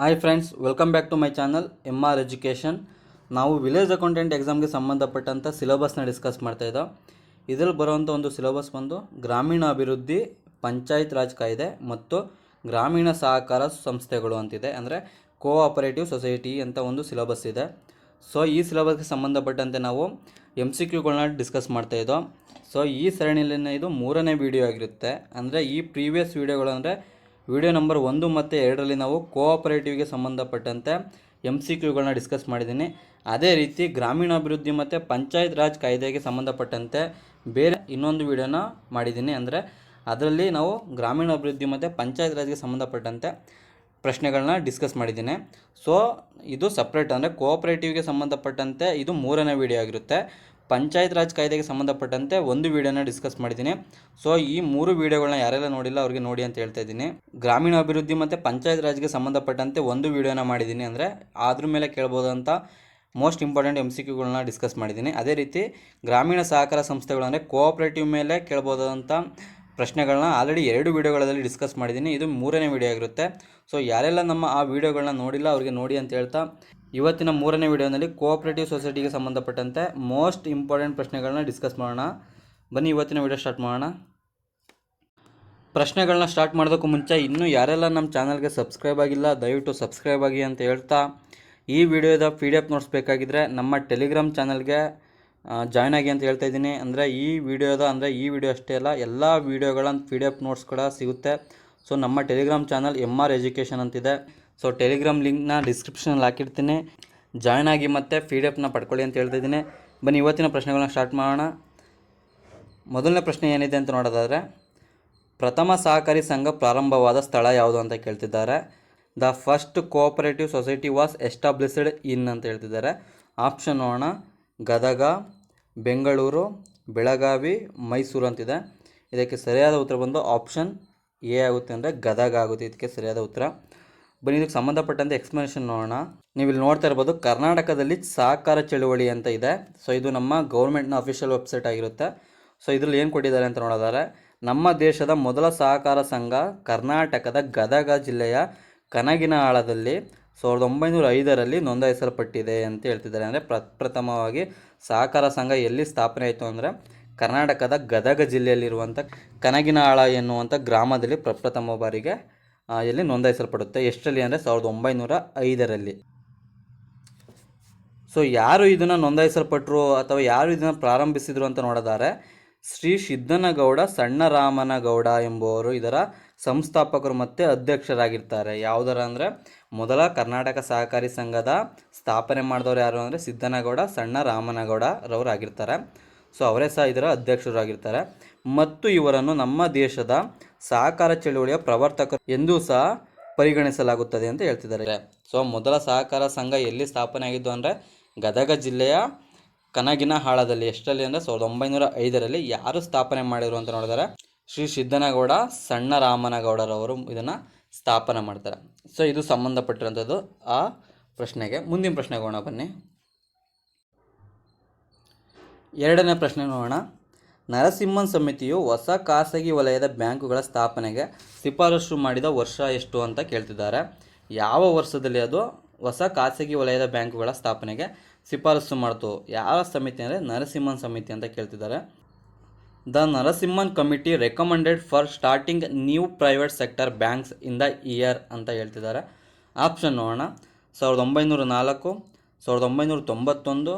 Hi friends welcome back to my channel M R education ನಾವು village accountant ಎಕ್ಸಾಮ್ಗೆ ಸಂಬಂಧಪಟ್ಟಂಥ ಸಿಲೆಬಸ್ನ discuss ಮಾಡ್ತಾ ಇದ್ದೋ. ಇದರಲ್ಲಿ ಬರುವಂಥ ಒಂದು ಸಿಲೆಬಸ್ ಬಂದು ಗ್ರಾಮೀಣ ಅಭಿವೃದ್ಧಿ ಪಂಚಾಯತ್ ರಾಜ್ ಕಾಯ್ದೆ ಮತ್ತು ಗ್ರಾಮೀಣ ಸಹಕಾರ ಸಂಸ್ಥೆಗಳು ಅಂತಿದೆ. ಅಂದರೆ ಕೋಆಪರೇಟಿವ್ ಸೊಸೈಟಿ ಅಂತ ಒಂದು ಸಿಲೆಬಸ್ ಇದೆ. ಸೊ ಈ ಸಿಲೆಬಸ್ಗೆ ಸಂಬಂಧಪಟ್ಟಂತೆ ನಾವು ಎಂ ಸಿ ಕ್ಯೂಗಳನ್ನ ಡಿಸ್ಕಸ್ ಮಾಡ್ತಾ ಇದ್ದೋ. ಸೊ ಈ ಸರಣಿಯಲ್ಲಿನ ಇದು ಮೂರನೇ ವಿಡಿಯೋ ಆಗಿರುತ್ತೆ. ಅಂದರೆ ಈ ಪ್ರೀವಿಯಸ್ ವಿಡಿಯೋಗಳು ಅಂದರೆ ವಿಡಿಯೋ ನಂಬರ್ ಒಂದು ಮತ್ತು ಎರಡರಲ್ಲಿ ನಾವು ಕೋಆಪರೇಟಿವ್ಗೆ ಸಂಬಂಧಪಟ್ಟಂತೆ ಎಂ ಸಿ ಕ್ಯೂಗಳನ್ನ ಡಿಸ್ಕಸ್ ಮಾಡಿದ್ದೀನಿ. ಅದೇ ರೀತಿ ಗ್ರಾಮೀಣಾಭಿವೃದ್ಧಿ ಮತ್ತು ಪಂಚಾಯತ್ ರಾಜ್ ಕಾಯ್ದೆಗೆ ಸಂಬಂಧಪಟ್ಟಂತೆ ಬೇರೆ ಇನ್ನೊಂದು ವಿಡಿಯೋನ ಮಾಡಿದ್ದೀನಿ. ಅಂದರೆ ಅದರಲ್ಲಿ ನಾವು ಗ್ರಾಮೀಣಾಭಿವೃದ್ಧಿ ಮತ್ತು ಪಂಚಾಯತ್ ರಾಜ್ಗೆ ಸಂಬಂಧಪಟ್ಟಂತೆ ಪ್ರಶ್ನೆಗಳನ್ನ ಡಿಸ್ಕಸ್ ಮಾಡಿದ್ದೀನಿ. ಸೊ ಇದು ಸಪ್ರೇಟ್ ಅಂದರೆ ಕೋಆಪರೇಟಿವ್ಗೆ ಸಂಬಂಧಪಟ್ಟಂತೆ ಇದು ಮೂರನೇ ವಿಡಿಯೋ ಆಗಿರುತ್ತೆ. ಪಂಚಾಯತ್ ರಾಜ್ ಕಾಯ್ದೆಗೆ ಸಂಬಂಧಪಟ್ಟಂತೆ ಒಂದು ವಿಡಿಯೋನ ಡಿಸ್ಕಸ್ ಮಾಡಿದ್ದೀನಿ. ಸೊ ಈ ಮೂರು ವಿಡಿಯೋಗಳನ್ನ ಯಾರೆಲ್ಲ ನೋಡಿಲ್ಲ ಅವ್ರಿಗೆ ನೋಡಿ ಅಂತ ಹೇಳ್ತಾ ಇದ್ದೀನಿ. ಗ್ರಾಮೀಣ ಅಭಿವೃದ್ಧಿ ಮತ್ತು ಪಂಚಾಯತ್ ರಾಜ್ಗೆ ಸಂಬಂಧಪಟ್ಟಂತೆ ಒಂದು ವಿಡಿಯೋನ ಮಾಡಿದ್ದೀನಿ ಅಂದರೆ ಅದ್ರ ಮೇಲೆ ಕೇಳ್ಬೋದಂತ ಮೋಸ್ಟ್ ಇಂಪಾರ್ಟೆಂಟ್ ಎಂ ಸಿ ಕ್ಯೂಗಳನ್ನ ಡಿಸ್ಕಸ್ ಮಾಡಿದ್ದೀನಿ. ಅದೇ ರೀತಿ ಗ್ರಾಮೀಣ ಸಹಕಾರ ಸಂಸ್ಥೆಗಳು ಅಂದರೆ ಕೋಆಪರೇಟಿವ್ ಮೇಲೆ ಕೇಳ್ಬೋದಂಥ ಪ್ರಶ್ನೆಗಳನ್ನ ಆಲ್ರೆಡಿ ಎರಡು ವಿಡಿಯೋಗಳಲ್ಲಿ ಡಿಸ್ಕಸ್ ಮಾಡಿದ್ದೀನಿ. ಇದು ಮೂರನೇ ವಿಡಿಯೋ ಆಗಿರುತ್ತೆ. ಸೊ ಯಾರೆಲ್ಲ ನಮ್ಮ ಆ ವಿಡಿಯೋಗಳನ್ನ ನೋಡಿಲ್ಲ ಅವರಿಗೆ ನೋಡಿ ಅಂತ ಹೇಳ್ತಾ ಇವತ್ತಿನ ಮೂರನೇ ವಿಡಿಯೋನಲ್ಲಿ ಕೋಆಪರೇಟಿವ್ ಸೊಸೈಟಿಗೆ ಸಂಬಂಧಪಟ್ಟಂತೆ ಮೋಸ್ಟ್ ಇಂಪಾರ್ಟೆಂಟ್ ಪ್ರಶ್ನೆಗಳನ್ನ ಡಿಸ್ಕಸ್ ಮಾಡೋಣ. ಬನ್ನಿ ಇವತ್ತಿನ ವಿಡಿಯೋ ಸ್ಟಾರ್ಟ್ ಮಾಡೋಣ. ಪ್ರಶ್ನೆಗಳನ್ನ ಸ್ಟಾರ್ಟ್ ಮಾಡೋದಕ್ಕೂ ಮುಂಚೆ ಇನ್ನೂ ಯಾರೆಲ್ಲ ನಮ್ಮ ಚಾನಲ್ಗೆ ಸಬ್ಸ್ಕ್ರೈಬ್ ಆಗಿಲ್ಲ, ದಯವಿಟ್ಟು ಸಬ್ಸ್ಕ್ರೈಬ್ ಆಗಿ ಅಂತ ಹೇಳ್ತಾ ಈ ವಿಡಿಯೋದ ಪಿ ಡಿ ಎಫ್ ನೋಟ್ಸ್ ಬೇಕಾಗಿದ್ದರೆ ನಮ್ಮ ಟೆಲಿಗ್ರಾಮ್ ಚಾನಲ್ಗೆ ಜಾಯ್ನ್ ಆಗಿ ಅಂತ ಹೇಳ್ತಾ ಇದ್ದೀನಿ. ಅಂದರೆ ಈ ವಿಡಿಯೋದ, ಅಂದರೆ ಈ ವಿಡಿಯೋ ಅಷ್ಟೇ ಅಲ್ಲ, ಎಲ್ಲ ವೀಡಿಯೋಗಳ ಪಿ ಡಿ ಎಫ್ ನೋಟ್ಸ್ ಕೂಡ ಸಿಗುತ್ತೆ. ಸೊ ನಮ್ಮ Telegram channel M R education ಅಂತಿದೆ. ಸೊ ಟೆಲಿಗ್ರಾಮ್ ಲಿಂಕ್ನ ಡಿಸ್ಕ್ರಿಪ್ಷನಲ್ಲಿ ಹಾಕಿರ್ತೀನಿ. ಜಾಯ್ನ್ ಆಗಿ ಮತ್ತೆ ಡಿ ಎಫ್ನ ಪಡ್ಕೊಳ್ಳಿ ಅಂತ ಹೇಳ್ತಾ ಇದ್ದೀನಿ. ಬನ್ನಿ, ಇವತ್ತಿನ ಪ್ರಶ್ನೆಗಳನ್ನ ಸ್ಟಾರ್ಟ್ ಮಾಡೋಣ. ಮೊದಲನೇ ಪ್ರಶ್ನೆ ಏನಿದೆ ಅಂತ ನೋಡೋದಾದರೆ, ಪ್ರಥಮ ಸಹಕಾರಿ ಸಂಘ ಪ್ರಾರಂಭವಾದ ಸ್ಥಳ ಯಾವುದು ಅಂತ ಕೇಳ್ತಿದ್ದಾರೆ. The first cooperative society was established in ಅಂತ ಹೇಳ್ತಿದ್ದಾರೆ. ಆಪ್ಷನ್ ನೋಡೋಣ. ಗದಗ, ಬೆಂಗಳೂರು, ಬೆಳಗಾವಿ, ಮೈಸೂರು ಅಂತಿದೆ. ಇದಕ್ಕೆ ಸರಿಯಾದ ಉತ್ತರ ಬಂದು ಆಪ್ಷನ್ ಎ ಆಗುತ್ತೆ ಅಂದರೆ ಗದಗ ಆಗುತ್ತೆ. ಇದಕ್ಕೆ ಸರಿಯಾದ ಉತ್ತರ. ಬನ್ನಿ, ಇದಕ್ಕೆ ಸಂಬಂಧಪಟ್ಟಂತೆ ಎಕ್ಸ್ಪ್ಲನೇಷನ್ ನೋಡೋಣ. ನೀವು ಇಲ್ಲಿ ನೋಡ್ತಾ ಇರ್ಬೋದು, ಕರ್ನಾಟಕದಲ್ಲಿ ಸಹಕಾರ ಚಳುವಳಿ ಅಂತ ಇದೆ. ಸೊ ಇದು ನಮ್ಮ ಗೌರ್ಮೆಂಟ್ನ ಅಫಿಷಿಯಲ್ ವೆಬ್ಸೈಟ್ ಆಗಿರುತ್ತೆ. ಸೊ ಇದರಲ್ಲಿ ಏನು ಕೊಟ್ಟಿದ್ದಾರೆ ಅಂತ ನೋಡೋದಾದ್ರೆ, ನಮ್ಮ ದೇಶದ ಮೊದಲ ಸಹಕಾರ ಸಂಘ ಕರ್ನಾಟಕದ ಗದಗ ಜಿಲ್ಲೆಯ ಕನಗಿನಹಾಳದಲ್ಲಿ ಸಾವಿರದ ಒಂಬೈನೂರ ಐದರಲ್ಲಿ ನೋಂದಾಯಿಸಲ್ಪಟ್ಟಿದೆ ಅಂತ ಹೇಳ್ತಿದ್ದಾರೆ. ಅಂದರೆ ಪ್ರಪ್ರಥಮವಾಗಿ ಸಹಕಾರ ಸಂಘ ಎಲ್ಲಿ ಸ್ಥಾಪನೆ ಆಯಿತು ಅಂದರೆ ಕರ್ನಾಟಕದ ಗದಗ ಜಿಲ್ಲೆಯಲ್ಲಿರುವಂಥ ಕನಗಿನಹಾಳ ಎನ್ನುವಂಥ ಗ್ರಾಮದಲ್ಲಿ ಪ್ರಪ್ರಥಮ ಬಾರಿಗೆ ಆ, ಎಲ್ಲಿ ನೋಂದಾಯಿಸಲ್ಪಡುತ್ತೆ? ಎಷ್ಟರಲ್ಲಿ ಅಂದರೆ ಸಾವಿರದ ಒಂಬೈನೂರ ಐದರಲ್ಲಿ. ಸೊ ಯಾರು ಇದನ್ನು ನೋಂದಾಯಿಸಲ್ಪಟ್ಟರು ಅಥವಾ ಯಾರು ಇದನ್ನು ಪ್ರಾರಂಭಿಸಿದರು ಅಂತ ನೋಡಿದರೆ ಶ್ರೀ ಸಿದ್ದನಗೌಡ ಸಣ್ಣರಾಮನಗೌಡ ಎಂಬುವರು ಇದರ ಸಂಸ್ಥಾಪಕರು ಮತ್ತು ಅಧ್ಯಕ್ಷರಾಗಿರ್ತಾರೆ. ಯಾವುದರ ಅಂದರೆ ಮೊದಲ ಕರ್ನಾಟಕ ಸಹಕಾರಿ ಸಂಘದ ಸ್ಥಾಪನೆ ಮಾಡಿದವರು ಯಾರು ಅಂದರೆ ಸಿದ್ದನಗೌಡ ಸಣ್ಣ ರಾಮನಗೌಡ ಆಗಿರ್ತಾರೆ. ಸೊ ಅವರೇ ಸಹ ಇದರ ಅಧ್ಯಕ್ಷರಾಗಿರ್ತಾರೆ ಮತ್ತು ಇವರನ್ನು ನಮ್ಮ ದೇಶದ ಸಹಕಾರ ಚಳುವಳಿಯ ಪ್ರವರ್ತಕರು ಎಂದೂ ಸಹ ಪರಿಗಣಿಸಲಾಗುತ್ತದೆ ಅಂತ ಹೇಳ್ತಿದ್ದಾರೆ. ಸೊ, ಮೊದಲ ಸಹಕಾರ ಸಂಘ ಎಲ್ಲಿ ಸ್ಥಾಪನೆ ಆಗಿದ್ದು ಅಂದರೆ ಗದಗ ಜಿಲ್ಲೆಯ ಕನಗಿನ ಹಾಳದಲ್ಲಿ. ಎಷ್ಟರಲ್ಲಿ ಅಂದರೆ ಸಾವಿರದ ಒಂಬೈನೂರ ಐದರಲ್ಲಿ ಯಾರು ಸ್ಥಾಪನೆ ಮಾಡಿದರು ಅಂತ ನೋಡಿದರೆ ಶ್ರೀ ಸಿದ್ದನಗೌಡ, ಸಣ್ಣ ರಾಮನಗೌಡರವರು ಇದನ್ನು ಸ್ಥಾಪನೆ ಮಾಡ್ತಾರೆ. ಸೊ, ಇದು ಸಂಬಂಧಪಟ್ಟಿರೋಂಥದ್ದು ಆ ಪ್ರಶ್ನೆಗೆ ಮುಂದಿನ ಪ್ರಶ್ನೆಗೆ ಹೋಗೋಣ ಬನ್ನಿ. ಎರಡನೇ ಪ್ರಶ್ನೆ ನೋಡೋಣ. ನರಸಿಂಹನ್ ಸಮಿತಿಯು ಹೊಸ ಖಾಸಗಿ ವಲಯದ ಬ್ಯಾಂಕುಗಳ ಸ್ಥಾಪನೆಗೆ ಶಿಫಾರಸು ಮಾಡಿದ ವರ್ಷ ಎಷ್ಟು ಅಂತ ಕೇಳ್ತಿದ್ದಾರೆ. ಯಾವ ವರ್ಷದಲ್ಲಿ ಅದು ಹೊಸ ಖಾಸಗಿ ವಲಯದ ಬ್ಯಾಂಕುಗಳ ಸ್ಥಾಪನೆಗೆ ಶಿಫಾರಸು ಮಾಡ್ತು? ಯಾವ ಸಮಿತಿ ಅಂದರೆ ನರಸಿಂಹನ್ ಸಮಿತಿ ಅಂತ ಕೇಳ್ತಿದ್ದಾರೆ. The Narasimhan committee recommended for starting new private sector banks in the year ಅಂತ ಹೇಳ್ತಿದ್ದಾರೆ. ಆಪ್ಷನ್ ನೋಡೋಣ. ಸಾವಿರದ ಒಂಬೈನೂರ ನಾಲ್ಕು, ಸಾವಿರದ ಒಂಬೈನೂರ ತೊಂಬತ್ತೊಂದು,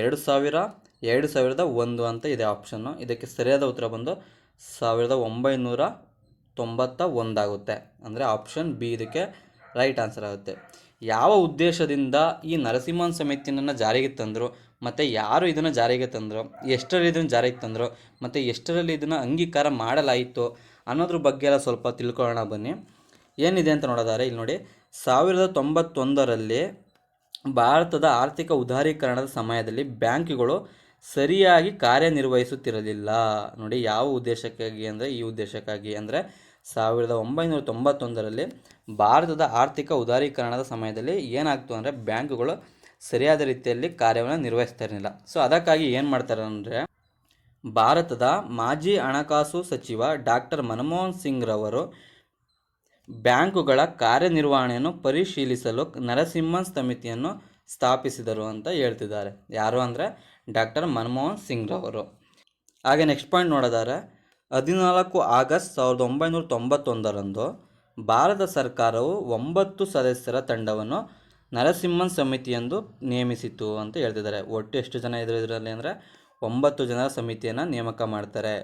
ಎರಡು ಸಾವಿರ ಎರಡು ಸಾವಿರದ ಒಂದು ಅಂತ ಇದೆ ಆಪ್ಷನ್ನು ಇದಕ್ಕೆ ಸರಿಯಾದ ಉತ್ತರ ಬಂದು ಸಾವಿರದ ಒಂಬೈನೂರ ತೊಂಬತ್ತ ಒಂದಾಗುತ್ತೆ ಅಂದರೆ ಆಪ್ಷನ್ ಬಿ ಇದಕ್ಕೆ ರೈಟ್ ಆನ್ಸರ್ ಆಗುತ್ತೆ. ಯಾವ ಉದ್ದೇಶದಿಂದ ಈ ನರಸಿಂಹನ್ ಸಮಿತಿಯನ್ನು ಜಾರಿಗೆ ತಂದರು? ಮತ್ತು ಯಾರು ಇದನ್ನು ಜಾರಿಗೆ ತಂದರು? ಎಷ್ಟರಲ್ಲಿ ಇದನ್ನು ಜಾರಿಗೆ ತಂದರು? ಮತ್ತು ಎಷ್ಟರಲ್ಲಿ ಇದನ್ನು ಅಂಗೀಕಾರ ಮಾಡಲಾಯಿತು? ಅನ್ನೋದ್ರ ಬಗ್ಗೆ ಎಲ್ಲ ಸ್ವಲ್ಪ ತಿಳ್ಕೊಳ್ಳೋಣ ಬನ್ನಿ. ಏನಿದೆ ಅಂತ ನೋಡೋದಾದ್ರೆ, ಇಲ್ಲಿ ನೋಡಿ, ಸಾವಿರದ ತೊಂಬತ್ತೊಂದರಲ್ಲಿ ಭಾರತದ ಆರ್ಥಿಕ ಉದಾರೀಕರಣದ ಸಮಯದಲ್ಲಿ ಬ್ಯಾಂಕುಗಳು ಸರಿಯಾಗಿ ಕಾರ್ಯನಿರ್ವಹಿಸುತ್ತಿರಲಿಲ್ಲ. ನೋಡಿ, ಯಾವ ಉದ್ದೇಶಕ್ಕಾಗಿ ಅಂದರೆ, ಈ ಉದ್ದೇಶಕ್ಕಾಗಿ ಅಂದರೆ, ಸಾವಿರದ ಒಂಬೈನೂರ ತೊಂಬತ್ತೊಂದರಲ್ಲಿ ಭಾರತದ ಆರ್ಥಿಕ ಉದಾರೀಕರಣದ ಸಮಯದಲ್ಲಿ ಏನಾಗ್ತು ಅಂದರೆ, ಬ್ಯಾಂಕುಗಳು ಸರಿಯಾದ ರೀತಿಯಲ್ಲಿ ಕಾರ್ಯವನ್ನು ನಿರ್ವಹಿಸ್ತಾ ಇರಲಿಲ್ಲ. ಸೊ ಅದಕ್ಕಾಗಿ ಏನು ಮಾಡ್ತಾರೆ ಅಂದರೆ, ಭಾರತದ ಮಾಜಿ ಹಣಕಾಸು ಸಚಿವ ಡಾಕ್ಟರ್ ಮನಮೋಹನ್ ಸಿಂಗ್ ರವರು ಬ್ಯಾಂಕುಗಳ ಕಾರ್ಯನಿರ್ವಹಣೆಯನ್ನು ಪರಿಶೀಲಿಸಲು ನರಸಿಂಹನ್ ಸಮಿತಿಯನ್ನು ಸ್ಥಾಪಿಸಿದರು ಅಂತ ಹೇಳ್ತಿದ್ದಾರೆ. ಯಾರು ಅಂದರೆ ಡಾಕ್ಟರ್ ಮನಮೋಹನ್ ಸಿಂಗ್ರವರು. ಹಾಗೆ ನೆಕ್ಸ್ಟ್ ಪಾಯಿಂಟ್ ನೋಡೋದಾದ್ರೆ, ಹದಿನಾಲ್ಕು ಆಗಸ್ಟ್ ಸಾವಿರದ ಒಂಬೈನೂರ ತೊಂಬತ್ತೊಂದರಂದು ಭಾರತ ಸರ್ಕಾರವು ಒಂಬತ್ತು ಸದಸ್ಯರ ತಂಡವನ್ನು ನರಸಿಂಹನ್ ಎಂದು ನೇಮಿಸಿತು ಅಂತ ಹೇಳ್ತಿದ್ದಾರೆ. ಒಟ್ಟು ಎಷ್ಟು ಜನ ಇದ್ರು ಇದರಲ್ಲಿ ಅಂದರೆ, ಒಂಬತ್ತು ಜನರ ಸಮಿತಿಯನ್ನು ನೇಮಕ ಮಾಡ್ತಾರೆ.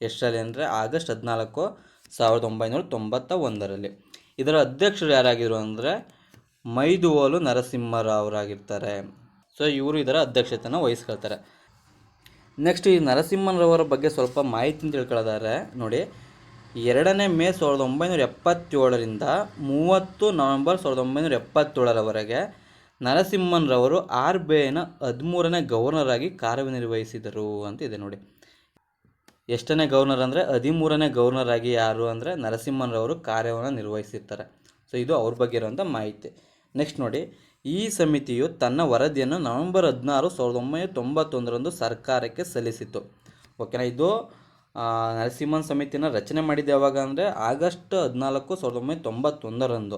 ಎಷ್ಟರಲ್ಲಿ ಅಂದರೆ, ಆಗಸ್ಟ್ ಹದಿನಾಲ್ಕು ಸಾವಿರದ ಒಂಬೈನೂರ ತೊಂಬತ್ತ ಒಂದರಲ್ಲಿ ಇದರ ಅಧ್ಯಕ್ಷರು ಯಾರಾಗಿರು ಅಂದರೆ, ಮೈದುವೋಲು ನರಸಿಂಹರಾವರಾಗಿರ್ತಾರೆ ಸೊ ಇವರು ಇದರ ಅಧ್ಯಕ್ಷತೆಯನ್ನು ವಹಿಸ್ಕೊಳ್ತಾರೆ. ನೆಕ್ಸ್ಟ್ ಈ ನರಸಿಂಹನರವರ ಬಗ್ಗೆ ಸ್ವಲ್ಪ ಮಾಹಿತಿ ತಿಳ್ಕೊಳ್ಳೋದಾದ್ರೆ ನೋಡಿ, ಎರಡನೇ ಮೇ ಸಾವಿರದ ಒಂಬೈನೂರ ಎಪ್ಪತ್ತೇಳರಿಂದ ಮೂವತ್ತು ನವೆಂಬರ್ ಸಾವಿರದ ಒಂಬೈನೂರ ಎಪ್ಪತ್ತೇಳರವರೆಗೆ ನರಸಿಂಹನ್ರವರು ಆರ್ ಬಿ ಐನ ಹದಿಮೂರನೇ ಗವರ್ನರ್ ಆಗಿ ಕಾರ್ಯನಿರ್ವಹಿಸಿದರು ಅಂತ ಇದೆ, ನೋಡಿ. ಎಷ್ಟನೇ ಗವರ್ನರ್ ಅಂದರೆ, ಹದಿಮೂರನೇ ಗವರ್ನರ್ ಆಗಿ ಯಾರು ಅಂದರೆ ನರಸಿಂಹನ್ರವರು ಕಾರ್ಯವನ್ನು ನಿರ್ವಹಿಸಿರ್ತಾರೆ. ಸೊ ಇದು ಅವ್ರ ಬಗ್ಗೆ ಇರುವಂಥ ಮಾಹಿತಿ. ನೆಕ್ಸ್ಟ್ ನೋಡಿ ಈ ಸಮಿತಿಯು ತನ್ನ ವರದಿಯನ್ನು ನವೆಂಬರ್ ಹದಿನಾರು ಸಾವಿರದ ಒಂಬೈನೂರ ತೊಂಬತ್ತೊಂದರಂದು ಸರ್ಕಾರಕ್ಕೆ ಸಲ್ಲಿಸಿತು ಓಕೆನಾ? ಇದು ನರಸಿಂಹನ್ ಸಮಿತಿನ ರಚನೆ ಮಾಡಿದ್ದು ಯಾವಾಗ ಅಂದರೆ ಆಗಸ್ಟ್ ಹದಿನಾಲ್ಕು ಸಾವಿರದ ಒಂಬೈನೂರ ತೊಂಬತ್ತೊಂದರಂದು.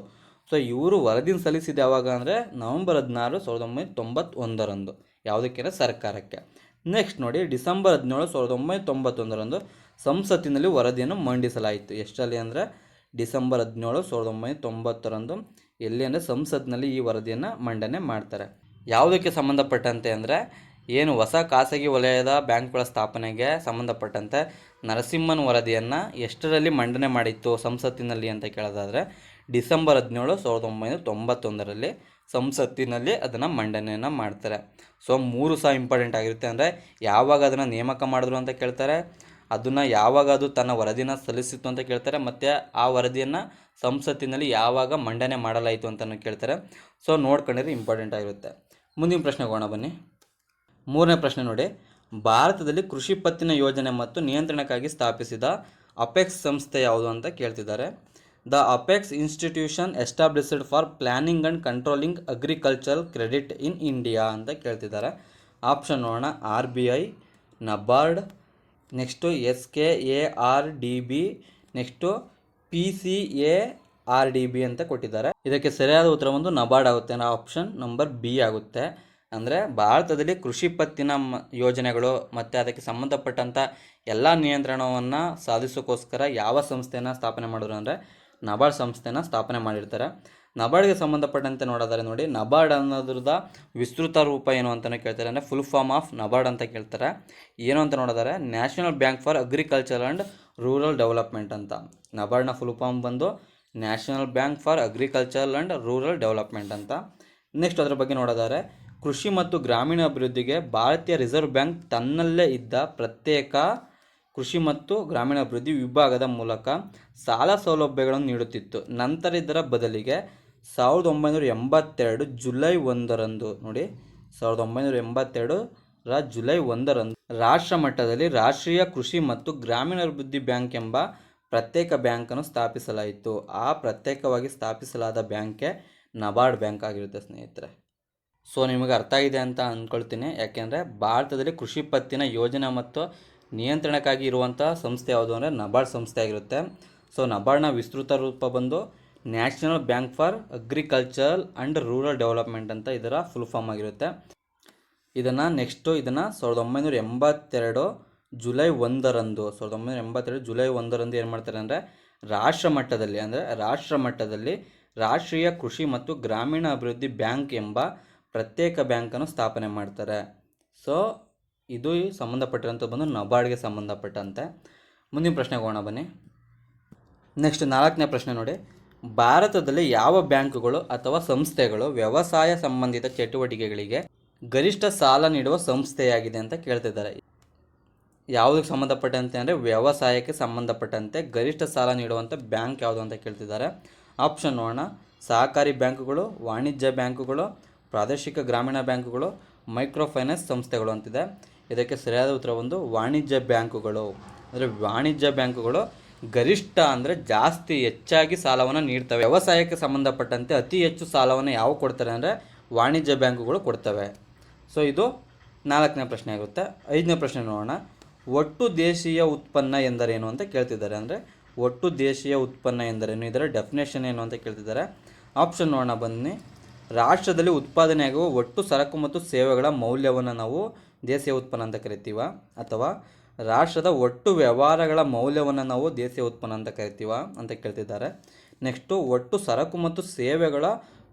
ಸೊ, ಇವರು ವರದಿನ ಸಲ್ಲಿಸಿದೆ ಯಾವಾಗ ಅಂದರೆ ನವೆಂಬರ್ ಹದಿನಾರು ಸಾವಿರದ ಒಂಬೈನೂರ ತೊಂಬತ್ತೊಂದರಂದು. ಯಾವುದಕ್ಕೆ ಸರ್ಕಾರಕ್ಕೆ. ನೆಕ್ಸ್ಟ್ ನೋಡಿ, ಡಿಸೆಂಬರ್ ಹದಿನೇಳು ಸಾವಿರದ ಒಂಬೈನೂರ ತೊಂಬತ್ತೊಂದರಂದು ಸಂಸತ್ತಿನಲ್ಲಿ ವರದಿಯನ್ನು ಮಂಡಿಸಲಾಯಿತು. ಎಷ್ಟರಲ್ಲಿ ಅಂದರೆ ಡಿಸೆಂಬರ್ ಹದಿನೇಳು ಸಾವಿರದ ಒಂಬೈನೂರ ತೊಂಬತ್ತರಂದು. ಎಲ್ಲಿ ಅಂದರೆ ಸಂಸತ್ನಲ್ಲಿ ಈ ವರದಿಯನ್ನು ಮಂಡನೆ ಮಾಡ್ತಾರೆ. ಯಾವುದಕ್ಕೆ ಸಂಬಂಧಪಟ್ಟಂತೆ ಅಂದರೆ, ಏನು ಹೊಸ ಖಾಸಗಿ ವಲಯದ ಬ್ಯಾಂಕ್ಗಳ ಸ್ಥಾಪನೆಗೆ ಸಂಬಂಧಪಟ್ಟಂತೆ ನರಸಿಂಹನ್ ವರದಿಯನ್ನು ಎಷ್ಟರಲ್ಲಿ ಮಂಡನೆ ಮಾಡಿತ್ತು ಸಂಸತ್ತಿನಲ್ಲಿ ಅಂತ ಕೇಳೋದಾದರೆ, ಡಿಸೆಂಬರ್ ಹದಿನೇಳು ಸಾವಿರದ ಒಂಬೈನೂರ ತೊಂಬತ್ತೊಂದರಲ್ಲಿ ಸಂಸತ್ತಿನಲ್ಲಿ ಅದನ್ನು ಮಂಡನೆಯನ್ನು ಮಾಡ್ತಾರೆ. ಸೊ ಮೂರು ಸಹ ಇಂಪಾರ್ಟೆಂಟ್ ಆಗಿರುತ್ತೆ ಅಂದರೆ, ಯಾವಾಗ ಅದನ್ನು ನೇಮಕ ಮಾಡಿದ್ರು ಅಂತ ಕೇಳ್ತಾರೆ? ಅದನ್ನು ಯಾವಾಗ ಅದು ತನ್ನ ವರದಿನ ಸಲ್ಲಿಸಿತ್ತು ಅಂತ ಕೇಳ್ತಾರೆ. ಮತ್ತು ಆ ವರದಿಯನ್ನು ಸಂಸತ್ತಿನಲ್ಲಿ ಯಾವಾಗ ಮಂಡನೆ ಮಾಡಲಾಯಿತು ಅಂತಲೂ ಕೇಳ್ತಾರೆ. ಸೊ ನೋಡ್ಕೊಂಡಿದ್ರೆ ಇಂಪಾರ್ಟೆಂಟ್ ಆಗಿರುತ್ತೆ. ಮುಂದಿನ ಪ್ರಶ್ನೆಗೆ ಹೋಗೋಣ, ಬನ್ನಿ. ಮೂರನೇ ಪ್ರಶ್ನೆ ನೋಡಿ. ಭಾರತದಲ್ಲಿ ಕೃಷಿ ಪತ್ತಿನ ಯೋಜನೆ ಮತ್ತು ನಿಯಂತ್ರಣಕ್ಕಾಗಿ ಸ್ಥಾಪಿಸಿದ ಅಪೆಕ್ಸ್ ಸಂಸ್ಥೆ ಯಾವುದು ಅಂತ ಕೇಳ್ತಿದ್ದಾರೆ. The apex institution established for planning and controlling agricultural credit in India ಅಂತ ಕೇಳ್ತಿದ್ದಾರೆ. ಆಪ್ಷನ್ ನೋಡೋಣ. R B I, NABARD next S K A R D B, next P C A R D B ಅಂತ ಕೊಟ್ಟಿದ್ದಾರೆ. ಇದಕ್ಕೆ ಸರಿಯಾದ ಉತ್ತರ ಒಂದು ನಬಾರ್ಡ್ ಆಗುತ್ತೆ. ಆಪ್ಷನ್ ನಂಬರ್ ಬಿ ಆಗುತ್ತೆ. ಅಂದರೆ ಭಾರತದಲ್ಲಿ ಕೃಷಿ ಪತ್ತಿನ ಯೋಜನೆಗಳು ಮತ್ತು ಅದಕ್ಕೆ ಸಂಬಂಧಪಟ್ಟಂಥ ಎಲ್ಲ ನಿಯಂತ್ರಣವನ್ನು ಸಾಧಿಸೋಕ್ಕೋಸ್ಕರ ಯಾವ ಸಂಸ್ಥೆಯನ್ನು ಸ್ಥಾಪನೆ ಮಾಡಿದ್ರು ಅಂದರೆ ನಬಾರ್ಡ್ ಸಂಸ್ಥೆನ ಸ್ಥಾಪನೆ ಮಾಡಿರ್ತಾರೆ. ನಬಾರ್ಡ್ಗೆ ಸಂಬಂಧಪಟ್ಟಂತೆ ನೋಡೋದಾರೆ ನೋಡಿ, ನಬಾರ್ಡ್ ಅನ್ನೋದ್ರದ ವಿಸ್ತೃತ ರೂಪ ಏನು ಅಂತಲೇ ಕೇಳ್ತಾರೆ. ಅಂದರೆ ಫುಲ್ ಫಾರ್ಮ್ ಆಫ್ ನಬಾರ್ಡ್ ಅಂತ ಕೇಳ್ತಾರೆ. ಏನು ಅಂತ ನೋಡಿದರೆ national bank for agriculture and rural development ಅಂತ. ನಬಾರ್ಡ್ನ ಫುಲ್ ಫಾರ್ಮ್ ಬಂದು national bank for agriculture and rural development ಅಂತ. ನೆಕ್ಸ್ಟ್ ಅದರ ಬಗ್ಗೆ ನೋಡೋದಾದ್ರೆ, ಕೃಷಿ ಮತ್ತು ಗ್ರಾಮೀಣ ಅಭಿವೃದ್ಧಿಗೆ ಭಾರತೀಯ ರಿಸರ್ವ್ ಬ್ಯಾಂಕ್ ತನ್ನಲ್ಲೇ ಇದ್ದ ಪ್ರತ್ಯೇಕ ಕೃಷಿ ಮತ್ತು ಗ್ರಾಮೀಣ ಅಭಿವೃದ್ಧಿ ವಿಭಾಗದ ಮೂಲಕ ಸಾಲ ಸೌಲಭ್ಯಗಳನ್ನು ನೀಡುತ್ತಿತ್ತು. ನಂತರ ಇದರ ಬದಲಿಗೆ ಸಾವಿರದ ಒಂಬೈನೂರ ಎಂಬತ್ತೆರಡು ಜುಲೈ ಒಂದರಂದು, ನೋಡಿ, ಸಾವಿರದ ಒಂಬೈನೂರ ಎಂಬತ್ತೆರಡು ರ ಜುಲೈ ಒಂದರಂದು ರಾಷ್ಟ್ರ ಮಟ್ಟದಲ್ಲಿ ರಾಷ್ಟ್ರೀಯ ಕೃಷಿ ಮತ್ತು ಗ್ರಾಮೀಣಾಭಿವೃದ್ಧಿ ಬ್ಯಾಂಕ್ ಎಂಬ ಪ್ರತ್ಯೇಕ ಬ್ಯಾಂಕನ್ನು ಸ್ಥಾಪಿಸಲಾಯಿತು. ಆ ಪ್ರತ್ಯೇಕವಾಗಿ ಸ್ಥಾಪಿಸಲಾದ ಬ್ಯಾಂಕೆ ನಬಾರ್ಡ್ ಬ್ಯಾಂಕ್ ಆಗಿರುತ್ತೆ ಸ್ನೇಹಿತರೆ. ಸೊ, ನಿಮಗೆ ಅರ್ಥ ಆಗಿದೆ ಅಂತ ಅಂದ್ಕೊಳ್ತೀನಿ. ಯಾಕೆಂದರೆ ಭಾರತದಲ್ಲಿ ಕೃಷಿ ಪತ್ತಿನ ಯೋಜನೆ ಮತ್ತು ನಿಯಂತ್ರಣಕ್ಕಾಗಿ ಇರುವಂಥ ಸಂಸ್ಥೆ ಯಾವುದು ಅಂದರೆ ನಬಾರ್ಡ್ ಸಂಸ್ಥೆ ಆಗಿರುತ್ತೆ. ಸೊ, ನಬಾರ್ಡ್ನ ವಿಸ್ತೃತ ರೂಪ ಬಂದು national bank for agriculture and rural development ಅಂತ ಇದರ ಫುಲ್ ಫಾರ್ಮ್ ಆಗಿರುತ್ತೆ. ಇದನ್ನು ನೆಕ್ಸ್ಟು ಇದನ್ನು ಸಾವಿರದ ಒಂಬೈನೂರ ಎಂಬತ್ತೆರಡು ಜುಲೈ ಒಂದರಂದು, ಸಾವಿರದ ಒಂಬೈನೂರ ಎಂಬತ್ತೆರಡು ಜುಲೈ ಒಂದರಂದು ಏನು ಮಾಡ್ತಾರೆ ಅಂದರೆ ರಾಷ್ಟ್ರ ಮಟ್ಟದಲ್ಲಿ, ಅಂದರೆ ರಾಷ್ಟ್ರ ಮಟ್ಟದಲ್ಲಿ ರಾಷ್ಟ್ರೀಯ ಕೃಷಿ ಮತ್ತು ಗ್ರಾಮೀಣ ಅಭಿವೃದ್ಧಿ ಬ್ಯಾಂಕ್ ಎಂಬ ಪ್ರತ್ಯೇಕ ಬ್ಯಾಂಕನ್ನು ಸ್ಥಾಪನೆ ಮಾಡ್ತಾರೆ. ಸೊ ಇದು ಸಂಬಂಧಪಟ್ಟಿರೋಂಥ ಬಂದು ನಬಾರ್ಡ್ಗೆ ಸಂಬಂಧಪಟ್ಟಂತೆ. ಮುಂದಿನ ಪ್ರಶ್ನೆಗೆ ಹೋಗೋಣ ಬನ್ನಿ. ನೆಕ್ಸ್ಟ್ ನಾಲ್ಕನೇ ಪ್ರಶ್ನೆ ನೋಡಿ. ಭಾರತದಲ್ಲಿ ಯಾವ ಬ್ಯಾಂಕುಗಳು ಅಥವಾ ಸಂಸ್ಥೆಗಳು ವ್ಯವಸಾಯ ಸಂಬಂಧಿತ ಚಟುವಟಿಕೆಗಳಿಗೆ ಗರಿಷ್ಠ ಸಾಲ ನೀಡುವ ಸಂಸ್ಥೆಯಾಗಿದೆ ಅಂತ ಕೇಳ್ತಿದ್ದಾರೆ. ಯಾವುದಕ್ಕೆ ಸಂಬಂಧಪಟ್ಟಂತೆ ಅಂದರೆ ವ್ಯವಸಾಯಕ್ಕೆ ಸಂಬಂಧಪಟ್ಟಂತೆ ಗರಿಷ್ಠ ಸಾಲ ನೀಡುವಂಥ ಬ್ಯಾಂಕ್ ಯಾವುದು ಅಂತ ಕೇಳ್ತಿದ್ದಾರೆ. ಆಪ್ಷನ್ ನೋಡೋಣ. ಸಹಕಾರಿ ಬ್ಯಾಂಕುಗಳು, ವಾಣಿಜ್ಯ ಬ್ಯಾಂಕುಗಳು, ಪ್ರಾದೇಶಿಕ ಗ್ರಾಮೀಣ ಬ್ಯಾಂಕುಗಳು ಮೈಕ್ರೋ ಫೈನಾನ್ಸ್ ಸಂಸ್ಥೆಗಳು ಅಂತಿದೆ. ಇದಕ್ಕೆ ಸರಿಯಾದ ಉತ್ತರ ಒಂದು ವಾಣಿಜ್ಯ ಬ್ಯಾಂಕುಗಳು. ಅಂದರೆ ವಾಣಿಜ್ಯ ಬ್ಯಾಂಕುಗಳು ಗರಿಷ್ಠ ಅಂದರೆ ಜಾಸ್ತಿ ಹೆಚ್ಚಾಗಿ ಸಾಲವನ್ನು ನೀಡ್ತವೆ. ವ್ಯವಸಾಯಕ್ಕೆ ಸಂಬಂಧಪಟ್ಟಂತೆ ಅತಿ ಹೆಚ್ಚು ಸಾಲವನ್ನು ಯಾವ ಕೊಡ್ತಾರೆ ಅಂದರೆ ವಾಣಿಜ್ಯ ಬ್ಯಾಂಕುಗಳು ಕೊಡ್ತವೆ. ಸೊ ಇದು ನಾಲ್ಕನೇ ಪ್ರಶ್ನೆ ಆಗುತ್ತೆ. ಐದನೇ ಪ್ರಶ್ನೆ ನೋಡೋಣ. ಒಟ್ಟು ದೇಶೀಯ ಉತ್ಪನ್ನ ಎಂದರೇನು ಅಂತ ಕೇಳ್ತಿದ್ದಾರೆ ಅಂದರೆ, ಒಟ್ಟು ದೇಶೀಯ ಉತ್ಪನ್ನ ಎಂದರೇನು? ಇದರ ಡೆಫಿನೇಷನ್ ಏನು ಅಂತ ಕೇಳ್ತಿದ್ದಾರೆ. ಆಪ್ಷನ್ ನೋಡೋಣ ಬನ್ನಿ. ರಾಷ್ಟ್ರದಲ್ಲಿ ಉತ್ಪಾದನೆಯಾಗುವ ಒಟ್ಟು ಸರಕು ಮತ್ತು ಸೇವೆಗಳ ಮೌಲ್ಯವನ್ನು ನಾವು ದೇಶೀಯ ಉತ್ಪನ್ನ ಅಂತ ಕರಿತೀವ ಅಥವಾ ರಾಷ್ಟ್ರದ ಒಟ್ಟು ವ್ಯವಹಾರಗಳ ಮೌಲ್ಯವನ್ನು ನಾವು ದೇಶೀಯ ಉತ್ಪನ್ನ ಅಂತ ಕರಿತೀವ ಅಂತ ಕೇಳ್ತಿದ್ದಾರೆ. ನೆಕ್ಸ್ಟು ಒಟ್ಟು ಸರಕು ಮತ್ತು ಸೇವೆಗಳ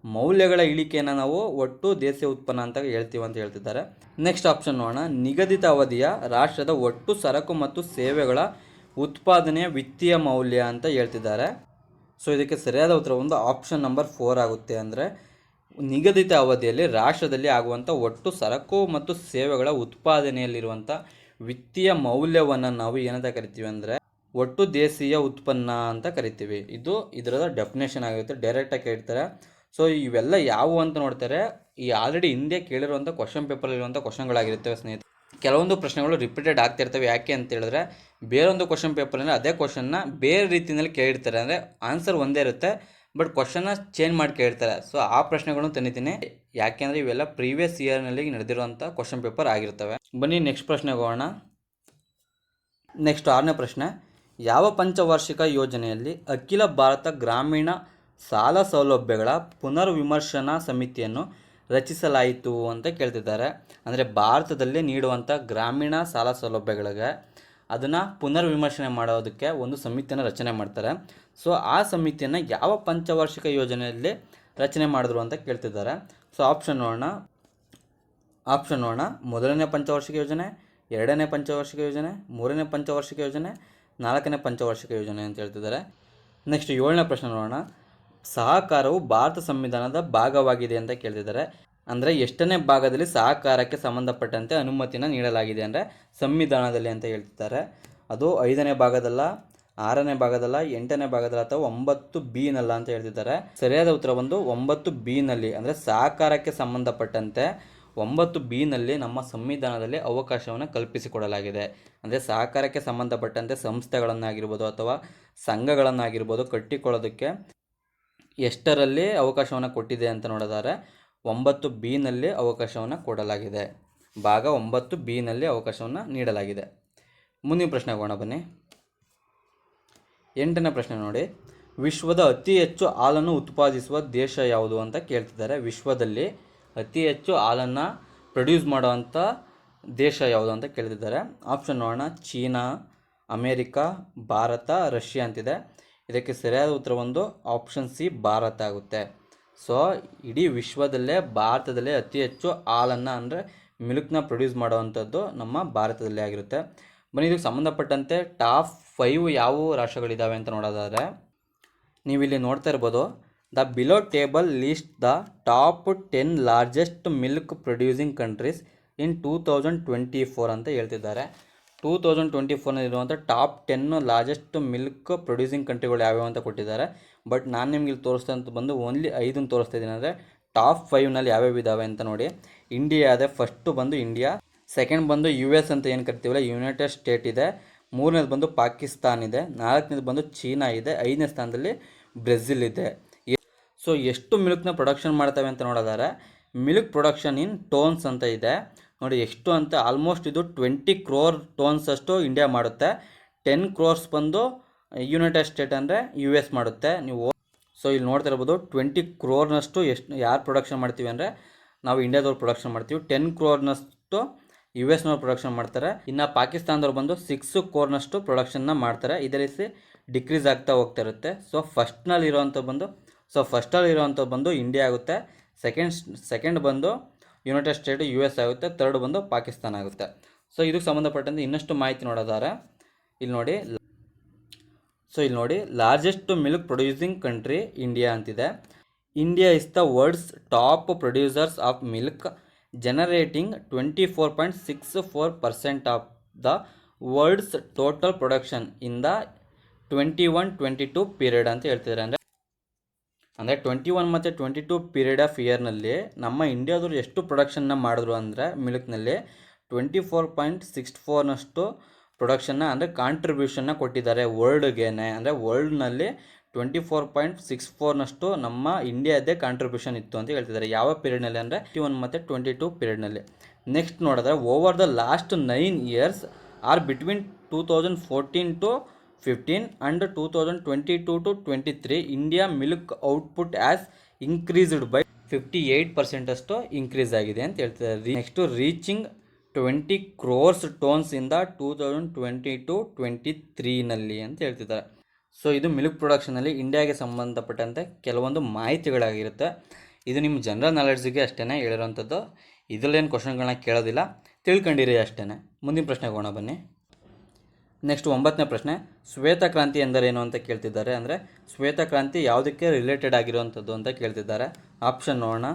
ಮೌಲ್ಯಗಳ ಇಳಿಕೆಯನ್ನು ನಾವು ಒಟ್ಟು ದೇಶೀಯ ಉತ್ಪನ್ನ ಅಂತ ಹೇಳ್ತೀವಿ ಅಂತ ಹೇಳ್ತಿದ್ದಾರೆ. ನೆಕ್ಸ್ಟ್ ಆಪ್ಷನ್ ನೋಡೋಣ. ನಿಗದಿತ ಅವಧಿಯ ರಾಷ್ಟ್ರದ ಒಟ್ಟು ಸರಕು ಮತ್ತು ಸೇವೆಗಳ ಉತ್ಪಾದನೆಯ ವಿತ್ತೀಯ ಮೌಲ್ಯ ಅಂತ ಹೇಳ್ತಿದ್ದಾರೆ. ಸೊ ಇದಕ್ಕೆ ಸರಿಯಾದ ಉತ್ತರ ಒಂದು ಆಪ್ಷನ್ ನಂಬರ್ ಫೋರ್ ಆಗುತ್ತೆ ಅಂದರೆ ನಿಗದಿತ ಅವಧಿಯಲ್ಲಿ ರಾಷ್ಟ್ರದಲ್ಲಿ ಆಗುವಂಥ ಒಟ್ಟು ಸರಕು ಮತ್ತು ಸೇವೆಗಳ ಉತ್ಪಾದನೆಯಲ್ಲಿರುವಂಥ ವಿತ್ತೀಯ ಮೌಲ್ಯವನ್ನು ನಾವು ಏನಂತ ಕರಿತೀವಿ ಅಂದರೆ ಒಟ್ಟು ದೇಶೀಯ ಉತ್ಪನ್ನ ಅಂತ ಕರಿತೀವಿ. ಇದು ಇದರದ ಡೆಫಿನೇಷನ್ ಆಗಿರುತ್ತೆ ಡೈರೆಕ್ಟಾಗಿ ಕೇಳ್ತಾರೆ ಸೊ ಇವೆಲ್ಲ ಯಾವುವು ಅಂತ ನೋಡ್ತಾರೆ, ಈ ಆಲ್ರೆಡಿ ಹಿಂದೆ ಕೇಳಿರುವಂಥ ಕ್ವಶನ್ ಪೇಪರಲ್ಲಿರುವಂಥ ಕ್ವಶನ್ಗಳಾಗಿರ್ತವೆ ಸ್ನೇಹಿತರೆ. ಕೆಲವೊಂದು ಪ್ರಶ್ನೆಗಳು ರಿಪೀಟೆಡ್ ಆಗ್ತಿರ್ತವೆ ಯಾಕೆ ಅಂತ ಹೇಳಿದ್ರೆ, ಬೇರೊಂದು ಕ್ವಶನ್ ಅಂದರೆ ಅದೇ ಕ್ವಶನ್ನ ಬೇರೆ ರೀತಿಯಲ್ಲಿ ಕೇಳಿರ್ತಾರೆ. ಅಂದರೆ ಆನ್ಸರ್ ಒಂದೇ ಇರುತ್ತೆ. ಬಟ್ ಕ್ವಶನ್ನ ಚೇಂಜ್ ಮಾಡಿ ಕೇಳ್ತಾರೆ. ಸೊ ಆ ಪ್ರಶ್ನೆಗಳನ್ನು ತಂದಿದ್ದೀನಿ ಯಾಕೆಂದರೆ ಇವೆಲ್ಲ ಪ್ರೀವಿಯಸ್ ಇಯರ್ನಲ್ಲಿ ನಡೆದಿರುವಂಥ ಕ್ವಶನ್ ಪೇಪರ್ ಆಗಿರ್ತವೆ. ಬನ್ನಿ ನೆಕ್ಸ್ಟ್ ಪ್ರಶ್ನೆಗೆ ಹೋಗೋಣ. ನೆಕ್ಸ್ಟ್ ಆರನೇ ಪ್ರಶ್ನೆ. ಯಾವ ಪಂಚವಾರ್ಷಿಕ ಯೋಜನೆಯಲ್ಲಿ ಅಖಿಲ ಭಾರತ ಗ್ರಾಮೀಣ ಸಾಲ ಸೌಲಭ್ಯಗಳ ಪುನರ್ವಿಮರ್ಶನಾ ಸಮಿತಿಯನ್ನು ರಚಿಸಲಾಯಿತು ಅಂತ ಕೇಳ್ತಿದ್ದಾರೆ. ಅಂದರೆ ಭಾರತದಲ್ಲಿ ನೀಡುವಂಥ ಗ್ರಾಮೀಣ ಸಾಲ ಸೌಲಭ್ಯಗಳಿಗೆ ಅದನ್ನು ಪುನರ್ವಿಮರ್ಶನೆ ಮಾಡೋದಕ್ಕೆ ಒಂದು ಸಮಿತಿಯನ್ನು ರಚನೆ ಮಾಡ್ತಾರೆ. ಸೊ, ಆ ಸಮಿತಿಯನ್ನು ಯಾವ ಪಂಚವಾರ್ಷಿಕ ಯೋಜನೆಯಲ್ಲಿ ರಚನೆ ಮಾಡಿದ್ರು ಅಂತ ಕೇಳ್ತಿದ್ದಾರೆ. ಸೊ ಆಪ್ಷನ್ ನೋಡೋಣ. ಆಪ್ಷನ್ ನೋಡೋಣ. ಮೊದಲನೇ ಪಂಚವಾರ್ಷಿಕ ಯೋಜನೆ, ಎರಡನೇ ಪಂಚವಾರ್ಷಿಕ ಯೋಜನೆ, ಮೂರನೇ ಪಂಚವಾರ್ಷಿಕ ಯೋಜನೆ, ನಾಲ್ಕನೇ ಪಂಚವಾರ್ಷಿಕ ಯೋಜನೆ ಅಂತ ಹೇಳ್ತಿದ್ದಾರೆ. ನೆಕ್ಸ್ಟ್ ಏಳನೇ ಪ್ರಶ್ನೆ ನೋಡೋಣ. ಸಹಕಾರವು ಭಾರತ ಸಂವಿಧಾನದ ಭಾಗವಾಗಿದೆ ಅಂತ ಕೇಳ್ತಿದ್ದಾರೆ. ಅಂದರೆ ಎಷ್ಟನೇ ಭಾಗದಲ್ಲಿ ಸಹಕಾರಕ್ಕೆ ಸಂಬಂಧಪಟ್ಟಂತೆ ಅನುಮತಿನ ನೀಡಲಾಗಿದೆ ಅಂದರೆ ಸಂವಿಧಾನದಲ್ಲಿ ಅಂತ ಹೇಳ್ತಿದ್ದಾರೆ. ಅದು ಐದನೇ ಭಾಗದಲ್ಲ, ಆರನೇ ಭಾಗದಲ್ಲ, ಎಂಟನೇ ಭಾಗದಲ್ಲ ಅಥವಾ ಒಂಬತ್ತು ಬಿನಲ್ಲ ಅಂತ ಹೇಳ್ತಿದ್ದಾರೆ. ಸರಿಯಾದ ಉತ್ತರ ಒಂದು ಒಂಬತ್ತು ಬಿನಲ್ಲಿ ಅಂದರೆ ಸಹಕಾರಕ್ಕೆ ಸಂಬಂಧಪಟ್ಟಂತೆ ಒಂಬತ್ತು ಬಿನಲ್ಲಿ ನಮ್ಮ ಸಂವಿಧಾನದಲ್ಲಿ ಅವಕಾಶವನ್ನು ಕಲ್ಪಿಸಿಕೊಡಲಾಗಿದೆ. ಅಂದರೆ ಸಹಕಾರಕ್ಕೆ ಸಂಬಂಧಪಟ್ಟಂತೆ ಸಂಸ್ಥೆಗಳನ್ನಾಗಿರ್ಬೋದು ಅಥವಾ ಸಂಘಗಳನ್ನಾಗಿರ್ಬೋದು ಕಟ್ಟಿಕೊಳ್ಳೋದಕ್ಕೆ ಎಷ್ಟರಲ್ಲಿ ಅವಕಾಶವನ್ನು ಕೊಟ್ಟಿದೆ ಅಂತ ನೋಡಿದರೆ ಒಂಬತ್ತು ಬಿನಲ್ಲಿ ಅವಕಾಶವನ್ನು ಕೊಡಲಾಗಿದೆ. ಭಾಗ ಒಂಬತ್ತು ಬಿನಲ್ಲಿ ಅವಕಾಶವನ್ನು ನೀಡಲಾಗಿದೆ. ಮುಂದಿನ ಪ್ರಶ್ನೆ ಹೋಗೋಣ ಬನ್ನಿ. ಎಂಟನೇ ಪ್ರಶ್ನೆ ನೋಡಿ. ವಿಶ್ವದ ಅತಿ ಹೆಚ್ಚು ಹಾಲನ್ನು ಉತ್ಪಾದಿಸುವ ದೇಶ ಯಾವುದು ಅಂತ ಕೇಳ್ತಿದ್ದಾರೆ. ವಿಶ್ವದಲ್ಲಿ ಅತಿ ಹೆಚ್ಚು ಹಾಲನ್ನು ಪ್ರೊಡ್ಯೂಸ್ ಮಾಡುವಂಥ ದೇಶ ಯಾವುದು ಅಂತ ಕೇಳ್ತಿದ್ದಾರೆ. ಆಪ್ಷನ್ ನೋಡೋಣ. ಚೀನಾ, ಅಮೇರಿಕಾ, ಭಾರತ, ರಷ್ಯಾ ಅಂತಿದೆ. ಇದಕ್ಕೆ ಸರಿಯಾದ ಉತ್ತರ ಒಂದು ಆಪ್ಷನ್ ಸಿ, ಭಾರತ ಆಗುತ್ತೆ. ಸೊ ಇಡೀ ವಿಶ್ವದಲ್ಲೇ, ಭಾರತದಲ್ಲೇ ಅತಿ ಹೆಚ್ಚು ಹಾಲನ್ನು ಅಂದರೆ ಮಿಲ್ಕ್ನ ಪ್ರೊಡ್ಯೂಸ್ ಮಾಡುವಂಥದ್ದು ನಮ್ಮ ಭಾರತದಲ್ಲೇ ಆಗಿರುತ್ತೆ. ಬನ್ನಿ, ಇದಕ್ಕೆ ಸಂಬಂಧಪಟ್ಟಂತೆ ಟಾಪ್ ಫೈವ್ ಯಾವ ರಾಷ್ಟ್ರಗಳಿದ್ದಾವೆ ಅಂತ ನೋಡೋದಾದರೆ, ನೀವಿಲ್ಲಿ ನೋಡ್ತಾ ಇರ್ಬೋದು, the below table lists the top ten largest milk producing countries in two thousand twenty four ಅಂತ ಹೇಳ್ತಿದ್ದಾರೆ. Two thousand twenty ಫೋರ್ನಲ್ಲಿರುವಂಥ top ten largest milk producing ಕಂಟ್ರಿಗಳು ಯಾವ್ಯಾವ ಅಂತ ಕೊಟ್ಟಿದ್ದಾರೆ. ಬಟ್ ನಾನು ನಿಮ್ಗೆ ಇಲ್ಲಿ ತೋರಿಸ್ತಾ ಅಂತ ಬಂದು ಓನ್ಲಿ ಐದನ್ನು ತೋರಿಸ್ತಾ ಇದ್ದೀನಿ. ಅಂದರೆ ಟಾಪ್ ಫೈವ್ನಲ್ಲಿ ಯಾವ್ಯಾವ ಇದ್ದಾವೆ ಅಂತ ನೋಡಿ. ಇಂಡಿಯಾ ಇದೆ ಫಸ್ಟು ಬಂದು ಇಂಡಿಯಾ ಸೆಕೆಂಡ್ ಬಂದು ಯು ಎಸ್ ಅಂತ ಏನು ಕರಿತೀವಲ್ಲ ಯುನೈಟೆಡ್ ಸ್ಟೇಟ್ ಇದೆ. ಮೂರನೇದು ಬಂದು ಪಾಕಿಸ್ತಾನ್ ಇದೆ. ನಾಲ್ಕನೇದು ಬಂದು ಚೀನಾ ಇದೆ. ಐದನೇ ಸ್ಥಾನದಲ್ಲಿ ಬ್ರೆಜಿಲ್ ಇದೆ. ಸೊ ಎಷ್ಟು ಮಿಲ್ಕ್ನ ಪ್ರೊಡಕ್ಷನ್ ಮಾಡ್ತವೆ ಅಂತ ನೋಡೋದಾರೆ. ಮಿಲ್ಕ್ ಪ್ರೊಡಕ್ಷನ್ ಇನ್ ಟೋನ್ಸ್ ಅಂತ ಇದೆ. ನೋಡಿ ಎಷ್ಟು ಅಂತ ಆಲ್ಮೋಸ್ಟ್ ಇದು ಟ್ವೆಂಟಿ ಕ್ರೋರ್ ಟೋನ್ಸ್ ಅಷ್ಟು ಇಂಡಿಯಾ ಮಾಡುತ್ತೆ. ಟೆನ್ ಕ್ರೋರ್ಸ್ ಬಂದು ಯುನೈಟೆಡ್ ಸ್ಟೇಟ್ ಅಂದರೆ ಯು ಎಸ್ ಮಾಡುತ್ತೆ. ನೀವು ಸೊ ಇಲ್ಲಿ ನೋಡ್ತಾ ಇರ್ಬೋದು ಟ್ವೆಂಟಿ ಕ್ರೋರ್ನಷ್ಟು ಎಷ್ಟು ಯಾರು ಪ್ರೊಡಕ್ಷನ್ ಮಾಡ್ತೀವಿ ಅಂದರೆ ನಾವು ಇಂಡಿಯಾದವ್ರು ಪ್ರೊಡಕ್ಷನ್ ಮಾಡ್ತೀವಿ. ಟೆನ್ ಕ್ರೋರ್ನಷ್ಟು ಯು ಎಸ್ನವ್ರು ಪ್ರೊಡಕ್ಷನ್ ಮಾಡ್ತಾರೆ. ಇನ್ನು ಪಾಕಿಸ್ತಾನದವ್ರು ಬಂದು ಸಿಕ್ಸ್ ಕ್ರೋರ್ನಷ್ಟು ಪ್ರೊಡಕ್ಷನ್ನ ಮಾಡ್ತಾರೆ. ಇದೇ ರೀತಿ ಡಿಕ್ರೀಸ್ ಆಗ್ತಾ ಹೋಗ್ತಾ ಇರುತ್ತೆ. ಸೊ ಫಸ್ಟ್ನಲ್ಲಿ ಇರೋವಂಥ ಬಂದು ಸೊ ಫಸ್ಟಲ್ಲಿ ಇರೋವಂಥ ಬಂದು ಇಂಡಿಯಾ ಆಗುತ್ತೆ. ಸೆಕೆಂಡ್ ಸೆಕೆಂಡ್ ಬಂದು ಯುನೈಟೆಡ್ ಸ್ಟೇಟ್ ಯು ಎಸ್ ಆಗುತ್ತೆ ತರ್ಡ್ ಬಂದು ಪಾಕಿಸ್ತಾನ ಆಗುತ್ತೆ. ಸೊ ಇದಕ್ಕೆ ಸಂಬಂಧಪಟ್ಟಂತೆ ಇನ್ನಷ್ಟು ಮಾಹಿತಿ ನೋಡೋದಾರೆ ಇಲ್ಲಿ ನೋಡಿ ಸೊ ಇಲ್ಲಿ ನೋಡಿ largest milk producing country India ಅಂತಿದೆ. India is the world's top producers of milk generating twenty four point six four percent of the world's total production in the twenty one twenty two period ಅಂತ ಹೇಳ್ತಿದ್ದಾರೆ. ಅಂದರೆ ಅಂದರೆ twenty one ಮತ್ತು twenty two period of ಇಯರ್ನಲ್ಲಿ ನಮ್ಮ ಇಂಡಿಯಾದವ್ರು ಎಷ್ಟು ಪ್ರೊಡಕ್ಷನ್ನ ಮಾಡಿದ್ರು ಅಂದರೆ ಮಿಲ್ಕ್ನಲ್ಲಿ ಟ್ವೆಂಟಿ ಫೋರ್ ಪಾಯಿಂಟ್ ಸಿಕ್ಸ್ ಫೋರ್ನಷ್ಟು ಪ್ರೊಡಕ್ಷನ್ನ ಅಂದರೆ ಕಾಂಟ್ರಿಬ್ಯೂಷನ್ನ ಕೊಟ್ಟಿದ್ದಾರೆ ವರ್ಲ್ಡ್ಗೇನೆ ಅಂದರೆ ವರ್ಲ್ಡ್ನಲ್ಲಿ ಟ್ವೆಂಟಿ ಫೋರ್ ಪಾಯಿಂಟ್ ಸಿಕ್ಸ್ ಫೋರ್ನಷ್ಟು ನಮ್ಮ ಇಂಡಿಯಾದೇ ಕಾಂಟ್ರಿಬ್ಯೂಷನ್ ಇತ್ತು ಅಂತ ಹೇಳ್ತಿದ್ದಾರೆ. ಯಾವ ಪೀರಿಯಡ್ನಲ್ಲಿ ಅಂದರೆ ಟ್ವೆಂಟಿ ಒನ್ ಮತ್ತು ಟ್ವೆಂಟಿ ಟು ಪೀರಿಯಡ್ನಲ್ಲಿ ನೆಕ್ಸ್ಟ್ ನೋಡಿದ್ರೆ over the last nine years are between two thousand fourteen to fifteen and two thousand twenty two to twenty three India milk output as increased by fifty eight ಪರ್ಸೆಂಟಷ್ಟು increase ಆಗಿದೆ ಅಂತ ಹೇಳ್ತಿದ್ದಾರೆ next reaching twenty crores tonnes ಇಂದ two thousand twenty two twenty ತ್ರೀನಲ್ಲಿ ಅಂತ ಹೇಳ್ತಿದ್ದಾರೆ. So ಇದು milk ಪ್ರೊಡಕ್ಷನಲ್ಲಿ ಇಂಡಿಯಾಗೆ ಸಂಬಂಧಪಟ್ಟಂತೆ ಕೆಲವೊಂದು ಮಾಹಿತಿಗಳಾಗಿರುತ್ತೆ. ಇದು ನಿಮ್ಮ ಜನರಲ್ ನಾಲೆಡ್ಜಿಗೆ ಅಷ್ಟೇ ಹೇಳಿರೋವಂಥದ್ದು. ಇದರಲ್ಲೇನು ಕ್ವಶನ್ಗಳನ್ನ ಕೇಳೋದಿಲ್ಲ. ತಿಳ್ಕೊಂಡಿರಿ ಅಷ್ಟೇ ಮುಂದಿನ ಪ್ರಶ್ನೆಗೆ ಹೋಗೋಣ ಬನ್ನಿ. ನೆಕ್ಸ್ಟ್ ಒಂಬತ್ತನೇ ಪ್ರಶ್ನೆ ಶ್ವೇತಕ್ರಾಂತಿ ಎಂದರೇನು ಅಂತ ಕೇಳ್ತಿದ್ದಾರೆ. ಅಂದರೆ ಶ್ವೇತಕ್ರಾಂತಿ ಯಾವುದಕ್ಕೆ ರಿಲೇಟೆಡ್ ಆಗಿರುವಂಥದ್ದು ಅಂತ ಕೇಳ್ತಿದ್ದಾರೆ. ಆಪ್ಷನ್ ನೋಡೋಣ.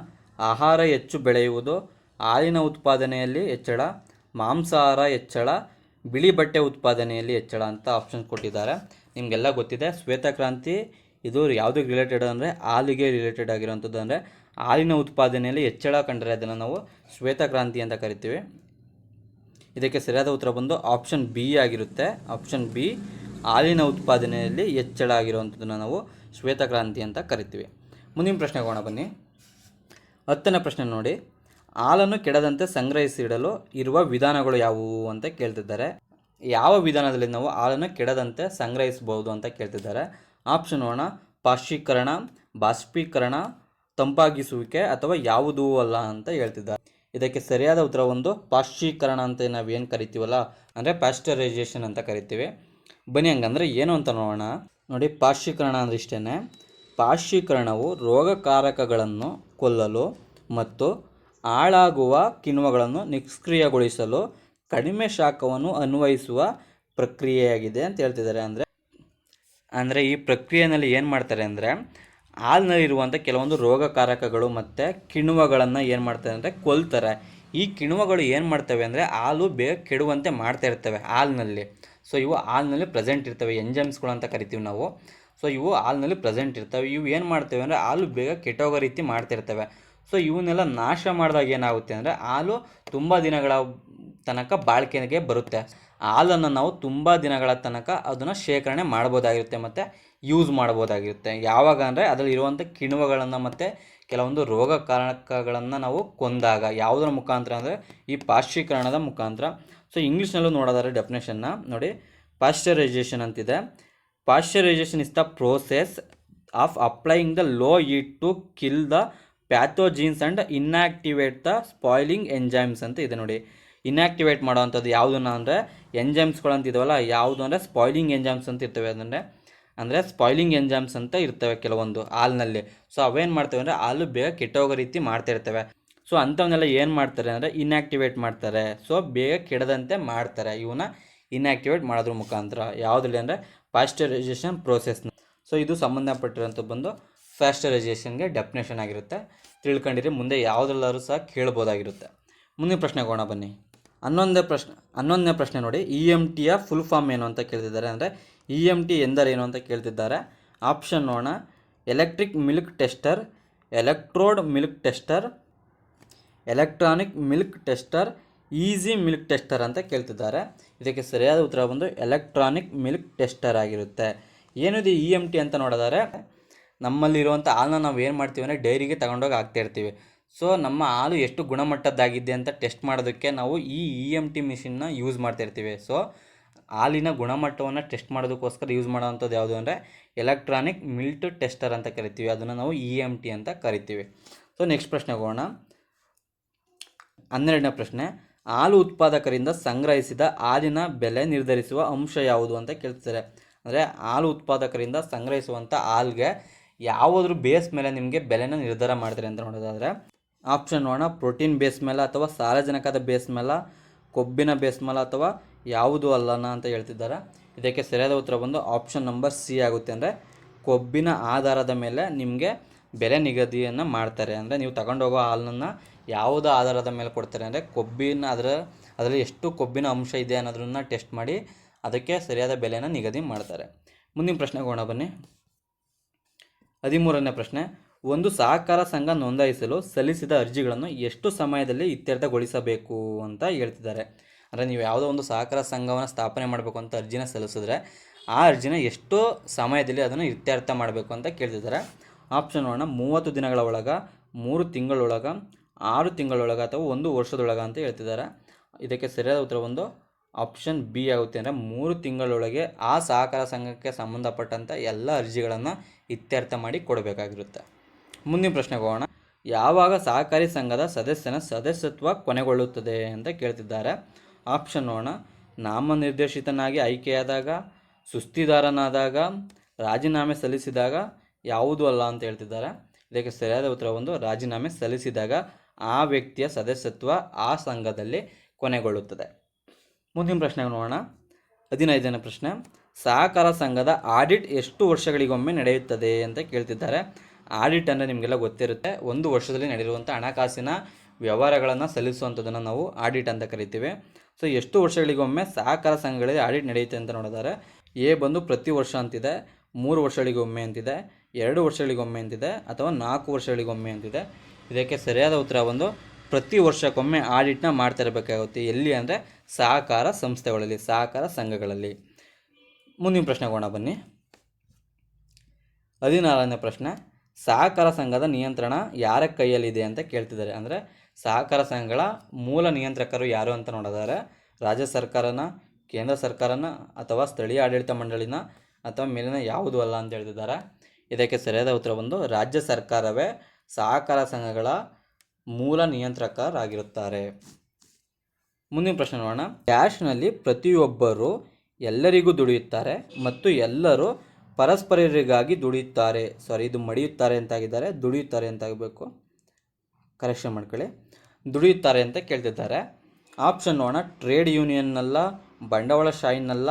ಆಹಾರ ಹೆಚ್ಚು ಬೆಳೆಯುವುದು, ಹಾಲಿನ ಉತ್ಪಾದನೆಯಲ್ಲಿ ಹೆಚ್ಚಳ, ಮಾಂಸಾಹಾರ ಹೆಚ್ಚಳ, ಬಿಳಿ ಬಟ್ಟೆ ಉತ್ಪಾದನೆಯಲ್ಲಿ ಹೆಚ್ಚಳ ಅಂತ ಆಪ್ಷನ್ ಕೊಟ್ಟಿದ್ದಾರೆ. ನಿಮಗೆಲ್ಲ ಗೊತ್ತಿದೆ ಶ್ವೇತಕ್ರಾಂತಿ ಇದು ಯಾವುದಕ್ಕೆ ರಿಲೇಟೆಡ್ ಅಂದರೆ ಹಾಲಿಗೆ ರಿಲೇಟೆಡ್ ಆಗಿರುವಂಥದ್ದು. ಅಂದರೆ ಹಾಲಿನ ಉತ್ಪಾದನೆಯಲ್ಲಿ ಹೆಚ್ಚಳ ಕಂಡರೆ ಅದನ್ನು ನಾವು ಶ್ವೇತಕ್ರಾಂತಿ ಅಂತ ಕರಿತೀವಿ. ಇದಕ್ಕೆ ಸರಿಯಾದ ಉತ್ತರ ಬಂದು ಆಪ್ಷನ್ ಬಿ ಆಗಿರುತ್ತೆ. ಆಪ್ಷನ್ ಬಿ ಹಾಲಿನ ಉತ್ಪಾದನೆಯಲ್ಲಿ ಹೆಚ್ಚಳ ಆಗಿರುವಂಥದ್ದನ್ನು ನಾವು ಶ್ವೇತಕ್ರಾಂತಿ ಅಂತ ಕರಿತೀವಿ. ಮುಂದಿನ ಪ್ರಶ್ನೆಗೆ ಹೋಗೋಣ ಬನ್ನಿ. ಹತ್ತನೇ ಪ್ರಶ್ನೆ ನೋಡಿ. ಹಾಲನ್ನು ಕೆಡದಂತೆ ಸಂಗ್ರಹಿಸಿಡಲು ಇರುವ ವಿಧಾನಗಳು ಯಾವುವು ಅಂತ ಕೇಳ್ತಿದ್ದಾರೆ. ಯಾವ ವಿಧಾನದಲ್ಲಿ ನಾವು ಹಾಲನ್ನು ಕೆಡದಂತೆ ಸಂಗ್ರಹಿಸಬಹುದು ಅಂತ ಕೇಳ್ತಿದ್ದಾರೆ. ಆಪ್ಷನ್ ನೋಡೋಣ. ಪಾಶ್ಚೀಕರಣ ಬಾಷ್ಪೀಕರಣ, ತಂಪಾಗಿಸುವಿಕೆ ಅಥವಾ ಯಾವುದೂ ಅಲ್ಲ ಅಂತ ಹೇಳ್ತಿದ್ದಾರೆ. ಇದಕ್ಕೆ ಸರಿಯಾದ ಉತ್ತರ ಒಂದು ಪಾಶ್ಚೀಕರಣ ಅಂತ ನಾವು ಏನು ಕರಿತೀವಲ್ಲ? ಅಂದರೆ ಪ್ಯಾಸ್ಟರೈಸೇಷನ್ ಅಂತ ಕರಿತೀವಿ. ಬನ್ನಿ ಹಂಗಂದರೆ ಏನು ಅಂತ ನೋಡೋಣ. ನೋಡಿ, ಪಾಶ್ಚೀಕರಣ ಅಂದರೆ ಇಷ್ಟೇ ಪಾಶ್ಚೀಕರಣವು ರೋಗಕಾರಕಗಳನ್ನು ಕೊಲ್ಲಲು ಮತ್ತು ಹಾಳಾಗುವ ಕಿಣ್ವಗಳನ್ನು ನಿಷ್ಕ್ರಿಯಗೊಳಿಸಲು ಕಡಿಮೆ ಶಾಖವನ್ನು ಅನ್ವಯಿಸುವ ಪ್ರಕ್ರಿಯೆಯಾಗಿದೆ ಅಂತ ಹೇಳ್ತಿದ್ದಾರೆ. ಅಂದರೆ ಅಂದರೆ ಈ ಪ್ರಕ್ರಿಯೆಯಲ್ಲಿ ಏನು ಮಾಡ್ತಾರೆ ಅಂದರೆ ಹಾಲಿನಲ್ಲಿರುವಂಥ ಕೆಲವೊಂದು ರೋಗಕಾರಕಗಳು ಮತ್ತು ಕಿಣ್ವಗಳನ್ನು ಏನು ಮಾಡ್ತಾರೆ ಅಂದರೆ ಕೊಲ್ತಾರೆ. ಈ ಕಿಣ್ವಗಳು ಏನು ಮಾಡ್ತವೆ ಅಂದರೆ ಹಾಲು ಬೇಗ ಕೆಡುವಂತೆ ಮಾಡ್ತಾ ಇರ್ತವೆ ಹಾಲಿನಲ್ಲಿ. ಸೊ ಇವು ಹಾಲಿನಲ್ಲಿ ಪ್ರೆಸೆಂಟ್ ಇರ್ತವೆ ಎಂಜಮ್ಸ್ಗಳು ಅಂತ ಕರಿತೀವಿ ನಾವು. ಸೊ ಇವು ಹಾಲಿನಲ್ಲಿ ಪ್ರೆಸೆಂಟ್ ಇರ್ತವೆ. ಇವು ಏನು ಮಾಡ್ತವೆ ಅಂದರೆ ಹಾಲು ಬೇಗ ಕೆಟ್ಟೋಗೋ ರೀತಿ ಮಾಡ್ತಿರ್ತವೆ ಸೊ ಇವನ್ನೆಲ್ಲ ನಾಶ ಮಾಡಿದಾಗ ಏನಾಗುತ್ತೆ ಅಂದರೆ ಹಾಲು ತುಂಬ ದಿನಗಳ ತನಕ ಬಾಳಿಕೆಗೆ ಬರುತ್ತೆ. ಹಾಲನ್ನು ನಾವು ತುಂಬ ದಿನಗಳ ತನಕ ಅದನ್ನು ಶೇಖರಣೆ ಮಾಡ್ಬೋದಾಗಿರುತ್ತೆ. ಮತ್ತು ಯೂಸ್ ಮಾಡ್ಬೋದಾಗಿರುತ್ತೆ ಯಾವಾಗ ಅಂದರೆ ಅದರಲ್ಲಿ ಇರುವಂಥ ಕಿಣ್ವಗಳನ್ನು ಮತ್ತು ಕೆಲವೊಂದು ರೋಗ ಕಾರಣಕಗಳನ್ನು ನಾವು ಕೊಂದಾಗ, ಯಾವುದರ ಮುಖಾಂತರ ಅಂದರೆ ಈ ಪಾಶ್ಚೀಕರಣದ ಮುಖಾಂತರ. ಸೊ ಇಂಗ್ಲೀಷ್ನಲ್ಲೂ ನೋಡೋದಾದ್ರೆ ಡೆಫಿನೇಷನ್ನ ನೋಡಿ. ಪಾಶ್ಚರೈಸೇಷನ್ ಅಂತಿದೆ. Pasteurisation is the process of applying the low heat to kill the pathogens and inactivate the spoiling enzymes ಅಂತ ಇದೆ ನೋಡಿ. ಇನ್ಆಕ್ಟಿವೇಟ್ ಮಾಡೋವಂಥದ್ದು ಯಾವುದನ್ನ ಅಂದರೆ ಎಂಜೈಮ್ಸ್ಗಳು ಅಂತಿದಾವಲ್ಲ ಯಾವುದು ಅಂದರೆ ಸ್ಪಾಯ್ಲಿಂಗ್ ಎಂಜೈಮ್ಸ್ ಅಂತ ಇರ್ತವೆ. ಅಂದರೆ ಅಂದರೆ ಸ್ಪಾಯ್ಲಿಂಗ್ ಎಂಜಾಮ್ಸ್ ಅಂತ ಇರ್ತವೆ ಕೆಲವೊಂದು ಹಾಲಿನಲ್ಲಿ. ಸೊ ಅವೇನು ಮಾಡ್ತವೆ ಅಂದರೆ ಹಾಲು ಬೇಗ ಕೆಟ್ಟೋಗೋ ರೀತಿ ಮಾಡ್ತಾ ಇರ್ತವೆ ಸೊ ಅಂಥವನ್ನೆಲ್ಲ ಏನು ಮಾಡ್ತಾರೆ ಅಂದರೆ ಇನ್ಆಕ್ಟಿವೇಟ್ ಮಾಡ್ತಾರೆ. ಸೊ ಬೇಗ ಕೆಡದಂತೆ ಮಾಡ್ತಾರೆ. ಇವನ್ನ ಇನ್ಆಕ್ಟಿವೇಟ್ ಮಾಡೋದ್ರ ಮುಖಾಂತರ. ಯಾವುದ್ರಲ್ಲಿ ಅಂದರೆ ಪಾಶ್ಚರೈಸೇಷನ್ ಪ್ರೋಸೆಸ್ನ ಸೊ ಇದು ಸಂಬಂಧಪಟ್ಟಿರೋಂಥ ಬಂದು ಫ್ಯಾಸ್ಟರೈಸೇಷನ್ಗೆ ಡೆಫಿನೇಷನ್ ಆಗಿರುತ್ತೆ. ತಿಳ್ಕೊಂಡಿರಿ, ಮುಂದೆ ಯಾವುದ್ರಲ್ಲಾದ್ರೂ ಸಹ ಕೇಳ್ಬೋದಾಗಿರುತ್ತೆ. ಮುಂದಿನ ಪ್ರಶ್ನೆ ಕೋಣ ಬನ್ನಿ. ಹನ್ನೊಂದನೇ ಪ್ರಶ್ನೆ ಹನ್ನೊಂದನೇ ಪ್ರಶ್ನೆ ನೋಡಿ. ಇ ಎಂ ಟಿಯ ಫುಲ್ ಫಾರ್ಮ್ ಏನು ಅಂತ ಕೇಳ್ತಿದ್ದಾರೆ ಅಂದರೆ ಇ ಎಂ ಟಿ ಎಂದರೇನು ಅಂತ ಕೇಳ್ತಿದ್ದಾರೆ. ಆಪ್ಷನ್ ನೋಡೋಣ. Electric milk tester, electrode milk tester, electronic milk tester, easy milk tester ಅಂತ ಕೇಳ್ತಿದ್ದಾರೆ. ಇದಕ್ಕೆ ಸರಿಯಾದ ಉತ್ತರ ಬಂದು ಎಲೆಕ್ಟ್ರಾನಿಕ್ ಮಿಲ್ಕ್ ಟೆಸ್ಟರ್ ಆಗಿರುತ್ತೆ. ಏನಿದೆ ಇ ಎಂ ಟಿ ಅಂತ ನೋಡಿದರೆ, ನಮ್ಮಲ್ಲಿರುವಂಥ ಹಾಲನ್ನ ನಾವು ಏನು ಮಾಡ್ತೀವಿ ಅಂದರೆ ಡೈರಿಗೆ ತಗೊಂಡೋಗಿ ಹಾಕ್ತಾಯಿರ್ತೀವಿ ಸೊ, ನಮ್ಮ ಹಾಲು ಎಷ್ಟು ಗುಣಮಟ್ಟದ್ದಾಗಿದೆ ಅಂತ ಟೆಸ್ಟ್ ಮಾಡೋದಕ್ಕೆ ನಾವು ಈ ಇ ಎಂ ಟಿ ಮಿಷಿನ್ನ ಯೂಸ್ ಮಾಡ್ತಾಯಿರ್ತೀವಿ ಸೊ ಹಾಲಿನ ಗುಣಮಟ್ಟವನ್ನು ಟೆಸ್ಟ್ ಮಾಡೋದಕ್ಕೋಸ್ಕರ ಯೂಸ್ ಮಾಡೋವಂಥದ್ದು ಯಾವುದು ಅಂದರೆ ಎಲೆಕ್ಟ್ರಾನಿಕ್ ಮಿಲ್ಟ್ ಟೆಸ್ಟರ್ ಅಂತ ಕರಿತೀವಿ. ಅದನ್ನು ನಾವು ಇ ಎಂ ಟಿ ಅಂತ ಕರಿತೀವಿ. ಸೊ ನೆಕ್ಸ್ಟ್ ಪ್ರಶ್ನೆಗೆ ಹೋಗೋಣ. ಹನ್ನೆರಡನೇ ಪ್ರಶ್ನೆ, ಹಾಲು ಉತ್ಪಾದಕರಿಂದ ಸಂಗ್ರಹಿಸಿದ ಹಾಲಿನ ಬೆಲೆ ನಿರ್ಧರಿಸುವ ಅಂಶ ಯಾವುದು ಅಂತ ಕೇಳ್ತಾರೆ ಅಂದರೆ ಹಾಲು ಉತ್ಪಾದಕರಿಂದ ಸಂಗ್ರಹಿಸುವಂಥ ಹಾಲ್ಗೆ ಯಾವುದ್ರ ಬೇಸ್ ಮೇಲೆ ನಿಮಗೆ ಬೆಲೆನ ನಿರ್ಧಾರ ಮಾಡ್ತಾರೆ ಅಂತ ನೋಡೋದಾದರೆ ಆಪ್ಷನ್ ನೋಡೋಣ ಪ್ರೋಟೀನ್ ಬೇಸ್ ಮೇಲೆ ಅಥವಾ ಸಾರಜನಕದ ಬೇಸ್ ಮೇಲೆ, ಕೊಬ್ಬಿನ ಬೇಸ್ ಮೇಲೆ ಅಥವಾ ಯಾವುದು ಅಲ್ಲನ ಅಂತ ಹೇಳ್ತಿದ್ದಾರೆ. ಇದಕ್ಕೆ ಸರಿಯಾದ ಉತ್ತರ ಬಂದು ಆಪ್ಷನ್ ನಂಬರ್ ಸಿ ಆಗುತ್ತೆ ಅಂದರೆ ಕೊಬ್ಬಿನ ಆಧಾರದ ಮೇಲೆ ನಿಮಗೆ ಬೆಲೆ ನಿಗದಿಯನ್ನು ಮಾಡ್ತಾರೆ. ಅಂದರೆ ನೀವು ತಗೊಂಡೋಗೋ ಹಾಲನ್ನು ಯಾವುದೋ ಆಧಾರದ ಮೇಲೆ ಕೊಡ್ತಾರೆ ಅಂದರೆ ಕೊಬ್ಬಿನ ಅದರ, ಅದರಲ್ಲಿ ಎಷ್ಟು ಕೊಬ್ಬಿನ ಅಂಶ ಇದೆ ಅನ್ನೋದನ್ನು ಟೆಸ್ಟ್ ಮಾಡಿ ಅದಕ್ಕೆ ಸರಿಯಾದ ಬೆಲೆಯನ್ನು ನಿಗದಿ ಮಾಡ್ತಾರೆ. ಮುಂದಿನ ಪ್ರಶ್ನೆಗೆ ಹೋಗೋಣ ಬನ್ನಿ. ಹದಿಮೂರನೇ ಪ್ರಶ್ನೆ, ಒಂದು ಸಹಕಾರ ಸಂಘ ನೋಂದಾಯಿಸಲು ಸಲ್ಲಿಸಿದ ಅರ್ಜಿಗಳನ್ನು ಎಷ್ಟು ಸಮಯದಲ್ಲಿ ಇತ್ಯರ್ಥಗೊಳಿಸಬೇಕು ಅಂತ ಹೇಳ್ತಿದ್ದಾರೆ. ಅಂದರೆ ನೀವು ಯಾವುದೋ ಒಂದು ಸಹಕಾರ ಸಂಘವನ್ನು ಸ್ಥಾಪನೆ ಮಾಡಬೇಕು ಅಂತ ಅರ್ಜಿನ ಸಲ್ಲಿಸಿದ್ರೆ ಆ ಅರ್ಜಿನ ಎಷ್ಟೋ ಸಮಯದಲ್ಲಿ ಅದನ್ನು ಇತ್ಯರ್ಥ ಮಾಡಬೇಕು ಅಂತ ಕೇಳ್ತಿದ್ದಾರೆ. ಆಪ್ಷನ್ ನೋಡೋಣ. ಮೂವತ್ತು ದಿನಗಳ ಒಳಗೆ, ಮೂರು ತಿಂಗಳೊಳಗೆ ಆರು ತಿಂಗಳೊಳಗೆ ಅಥವಾ ಒಂದು ವರ್ಷದೊಳಗ ಅಂತ ಹೇಳ್ತಿದ್ದಾರೆ. ಇದಕ್ಕೆ ಸರಿಯಾದ ಉತ್ತರ ಒಂದು ಆಪ್ಷನ್ ಬಿ ಆಗುತ್ತೆ. ಅಂದರೆ ಮೂರು ತಿಂಗಳೊಳಗೆ ಆ ಸಹಕಾರ ಸಂಘಕ್ಕೆ ಸಂಬಂಧಪಟ್ಟಂಥ ಎಲ್ಲ ಅರ್ಜಿಗಳನ್ನು ಇತ್ಯರ್ಥ ಮಾಡಿ ಕೊಡಬೇಕಾಗಿರುತ್ತೆ. ಮುಂದಿನ ಪ್ರಶ್ನೆಗೆ ಹೋಗೋಣ. ಯಾವಾಗ ಸಹಕಾರಿ ಸಂಘದ ಸದಸ್ಯನ ಸದಸ್ಯತ್ವ ಕೊನೆಗೊಳ್ಳುತ್ತದೆ ಅಂತ ಕೇಳ್ತಿದ್ದಾರೆ. ಆಪ್ಷನ್ ನೋಡೋಣ. ನಾಮನಿರ್ದೇಶಿತನಾಗಿ ಆಯ್ಕೆಯಾದಾಗ ಸುಸ್ತಿದಾರನಾದಾಗ ರಾಜೀನಾಮೆ ಸಲ್ಲಿಸಿದಾಗ ಯಾವುದು ಅಲ್ಲ ಅಂತ ಹೇಳ್ತಿದ್ದಾರೆ. ಇದಕ್ಕೆ ಸರಿಯಾದ ಉತ್ತರ ಒಂದು ರಾಜೀನಾಮೆ ಸಲ್ಲಿಸಿದಾಗ ಆ ವ್ಯಕ್ತಿಯ ಸದಸ್ಯತ್ವ ಆ ಸಂಘದಲ್ಲಿ ಕೊನೆಗೊಳ್ಳುತ್ತದೆ. ಮುಂದಿನ ಪ್ರಶ್ನೆ ನೋಡೋಣ. ಹದಿನೈದನೇ ಪ್ರಶ್ನೆ. ಸಹಕಾರ ಸಂಘದ ಆಡಿಟ್ ಎಷ್ಟು ವರ್ಷಗಳಿಗೊಮ್ಮೆ ನಡೆಯುತ್ತದೆ ಅಂತ ಕೇಳ್ತಿದ್ದಾರೆ. ಆಡಿಟ್ ಅಂದರೆ ನಿಮಗೆಲ್ಲ ಗೊತ್ತಿರುತ್ತೆ. ಒಂದು ವರ್ಷದಲ್ಲಿ ನಡೆಯುವಂಥ ಹಣಕಾಸಿನ ವ್ಯವಹಾರಗಳನ್ನು ಸಲ್ಲಿಸುವಂಥದ್ದನ್ನು ನಾವು ಆಡಿಟ್ ಅಂತ ಕರಿತೀವಿ. ಸೊ ಎಷ್ಟು ವರ್ಷಗಳಿಗೊಮ್ಮೆ ಸಹಕಾರ ಸಂಘಗಳಲ್ಲಿ ಆಡಿಟ್ ನಡೆಯುತ್ತೆ ಅಂತ ನೋಡಿದ್ದಾರೆ ಎ ಬಂದು ಪ್ರತಿ ವರ್ಷ ಅಂತಿದೆ, ಮೂರು ವರ್ಷಗಳಿಗೊಮ್ಮೆ ಅಂತಿದೆ, ಎರಡು ವರ್ಷಗಳಿಗೊಮ್ಮೆ ಅಂತಿದೆ, ಅಥವಾ ನಾಲ್ಕು ವರ್ಷಗಳಿಗೊಮ್ಮೆ ಅಂತಿದೆ. ಇದಕ್ಕೆ ಸರಿಯಾದ ಉತ್ತರ ಬಂದು ಪ್ರತಿ ವರ್ಷಕ್ಕೊಮ್ಮೆ ಆಡಿಟ್ನ ಮಾಡ್ತಾ ಇರಬೇಕಾಗುತ್ತೆ. ಎಲ್ಲಿ ಅಂದರೆ ಸಹಕಾರ ಸಂಸ್ಥೆಗಳಲ್ಲಿ, ಸಹಕಾರ ಸಂಘಗಳಲ್ಲಿ. ಮುಂದಿನ ಪ್ರಶ್ನೆಗೋಣ ಬನ್ನಿ. ಹದಿನಾರನೇ ಪ್ರಶ್ನೆ, ಸಹಕಾರ ಸಂಘದ ನಿಯಂತ್ರಣ ಯಾರ ಕೈಯಲ್ಲಿದೆ ಅಂತ ಕೇಳ್ತಿದ್ದಾರೆ. ಅಂದರೆ ಸಹಕಾರ ಸಂಘಗಳ ಮೂಲ ನಿಯಂತ್ರಕರು ಯಾರು ಅಂತ ನೋಡಿದರೆ ರಾಜ್ಯ ಸರ್ಕಾರನ, ಕೇಂದ್ರ ಸರ್ಕಾರನ ಅಥವಾ ಸ್ಥಳೀಯ ಆಡಳಿತ ಮಂಡಳಿನ ಅಥವಾ ಮೇಲಿನ ಯಾವುದೂ ಅಲ್ಲ ಅಂತ ಹೇಳ್ತಿದ್ದಾರೆ. ಇದಕ್ಕೆ ಸರಿಯಾದ ಉತ್ತರ ಬಂದು, ರಾಜ್ಯ ಸರ್ಕಾರವೇ ಸಹಕಾರ ಸಂಘಗಳ ಮೂಲ ನಿಯಂತ್ರಕರಾಗಿರುತ್ತಾರೆ. ಮುಂದಿನ ಪ್ರಶ್ನೆ ನೋಡೋಣ. ಕ್ಯಾಶ್ನಲ್ಲಿ ಪ್ರತಿಯೊಬ್ಬರು ಎಲ್ಲರಿಗೂ ದುಡಿಯುತ್ತಾರೆ ಮತ್ತು ಎಲ್ಲರೂ ಪರಸ್ಪರರಿಗಾಗಿ ದುಡಿಯುತ್ತಾರೆ. ಸಾರಿ ಇದು ಮಡಿಯುತ್ತಾರೆ ಅಂತಾಗಿದ್ದಾರೆ ದುಡಿಯುತ್ತಾರೆ ಅಂತ ಆಗಬೇಕು. ಕರೆಕ್ಷನ್ ಮಾಡ್ಕೊಳ್ಳಿ. ದುಡಿಯುತ್ತಾರೆ ಅಂತ ಕೇಳ್ತಿದ್ದಾರೆ. ಆಪ್ಷನ್ ನೋಡೋಣ. ಟ್ರೇಡ್ ಯೂನಿಯನ್ನಲ್ಲ, ಬಂಡವಾಳಶಾಹಿನಲ್ಲ,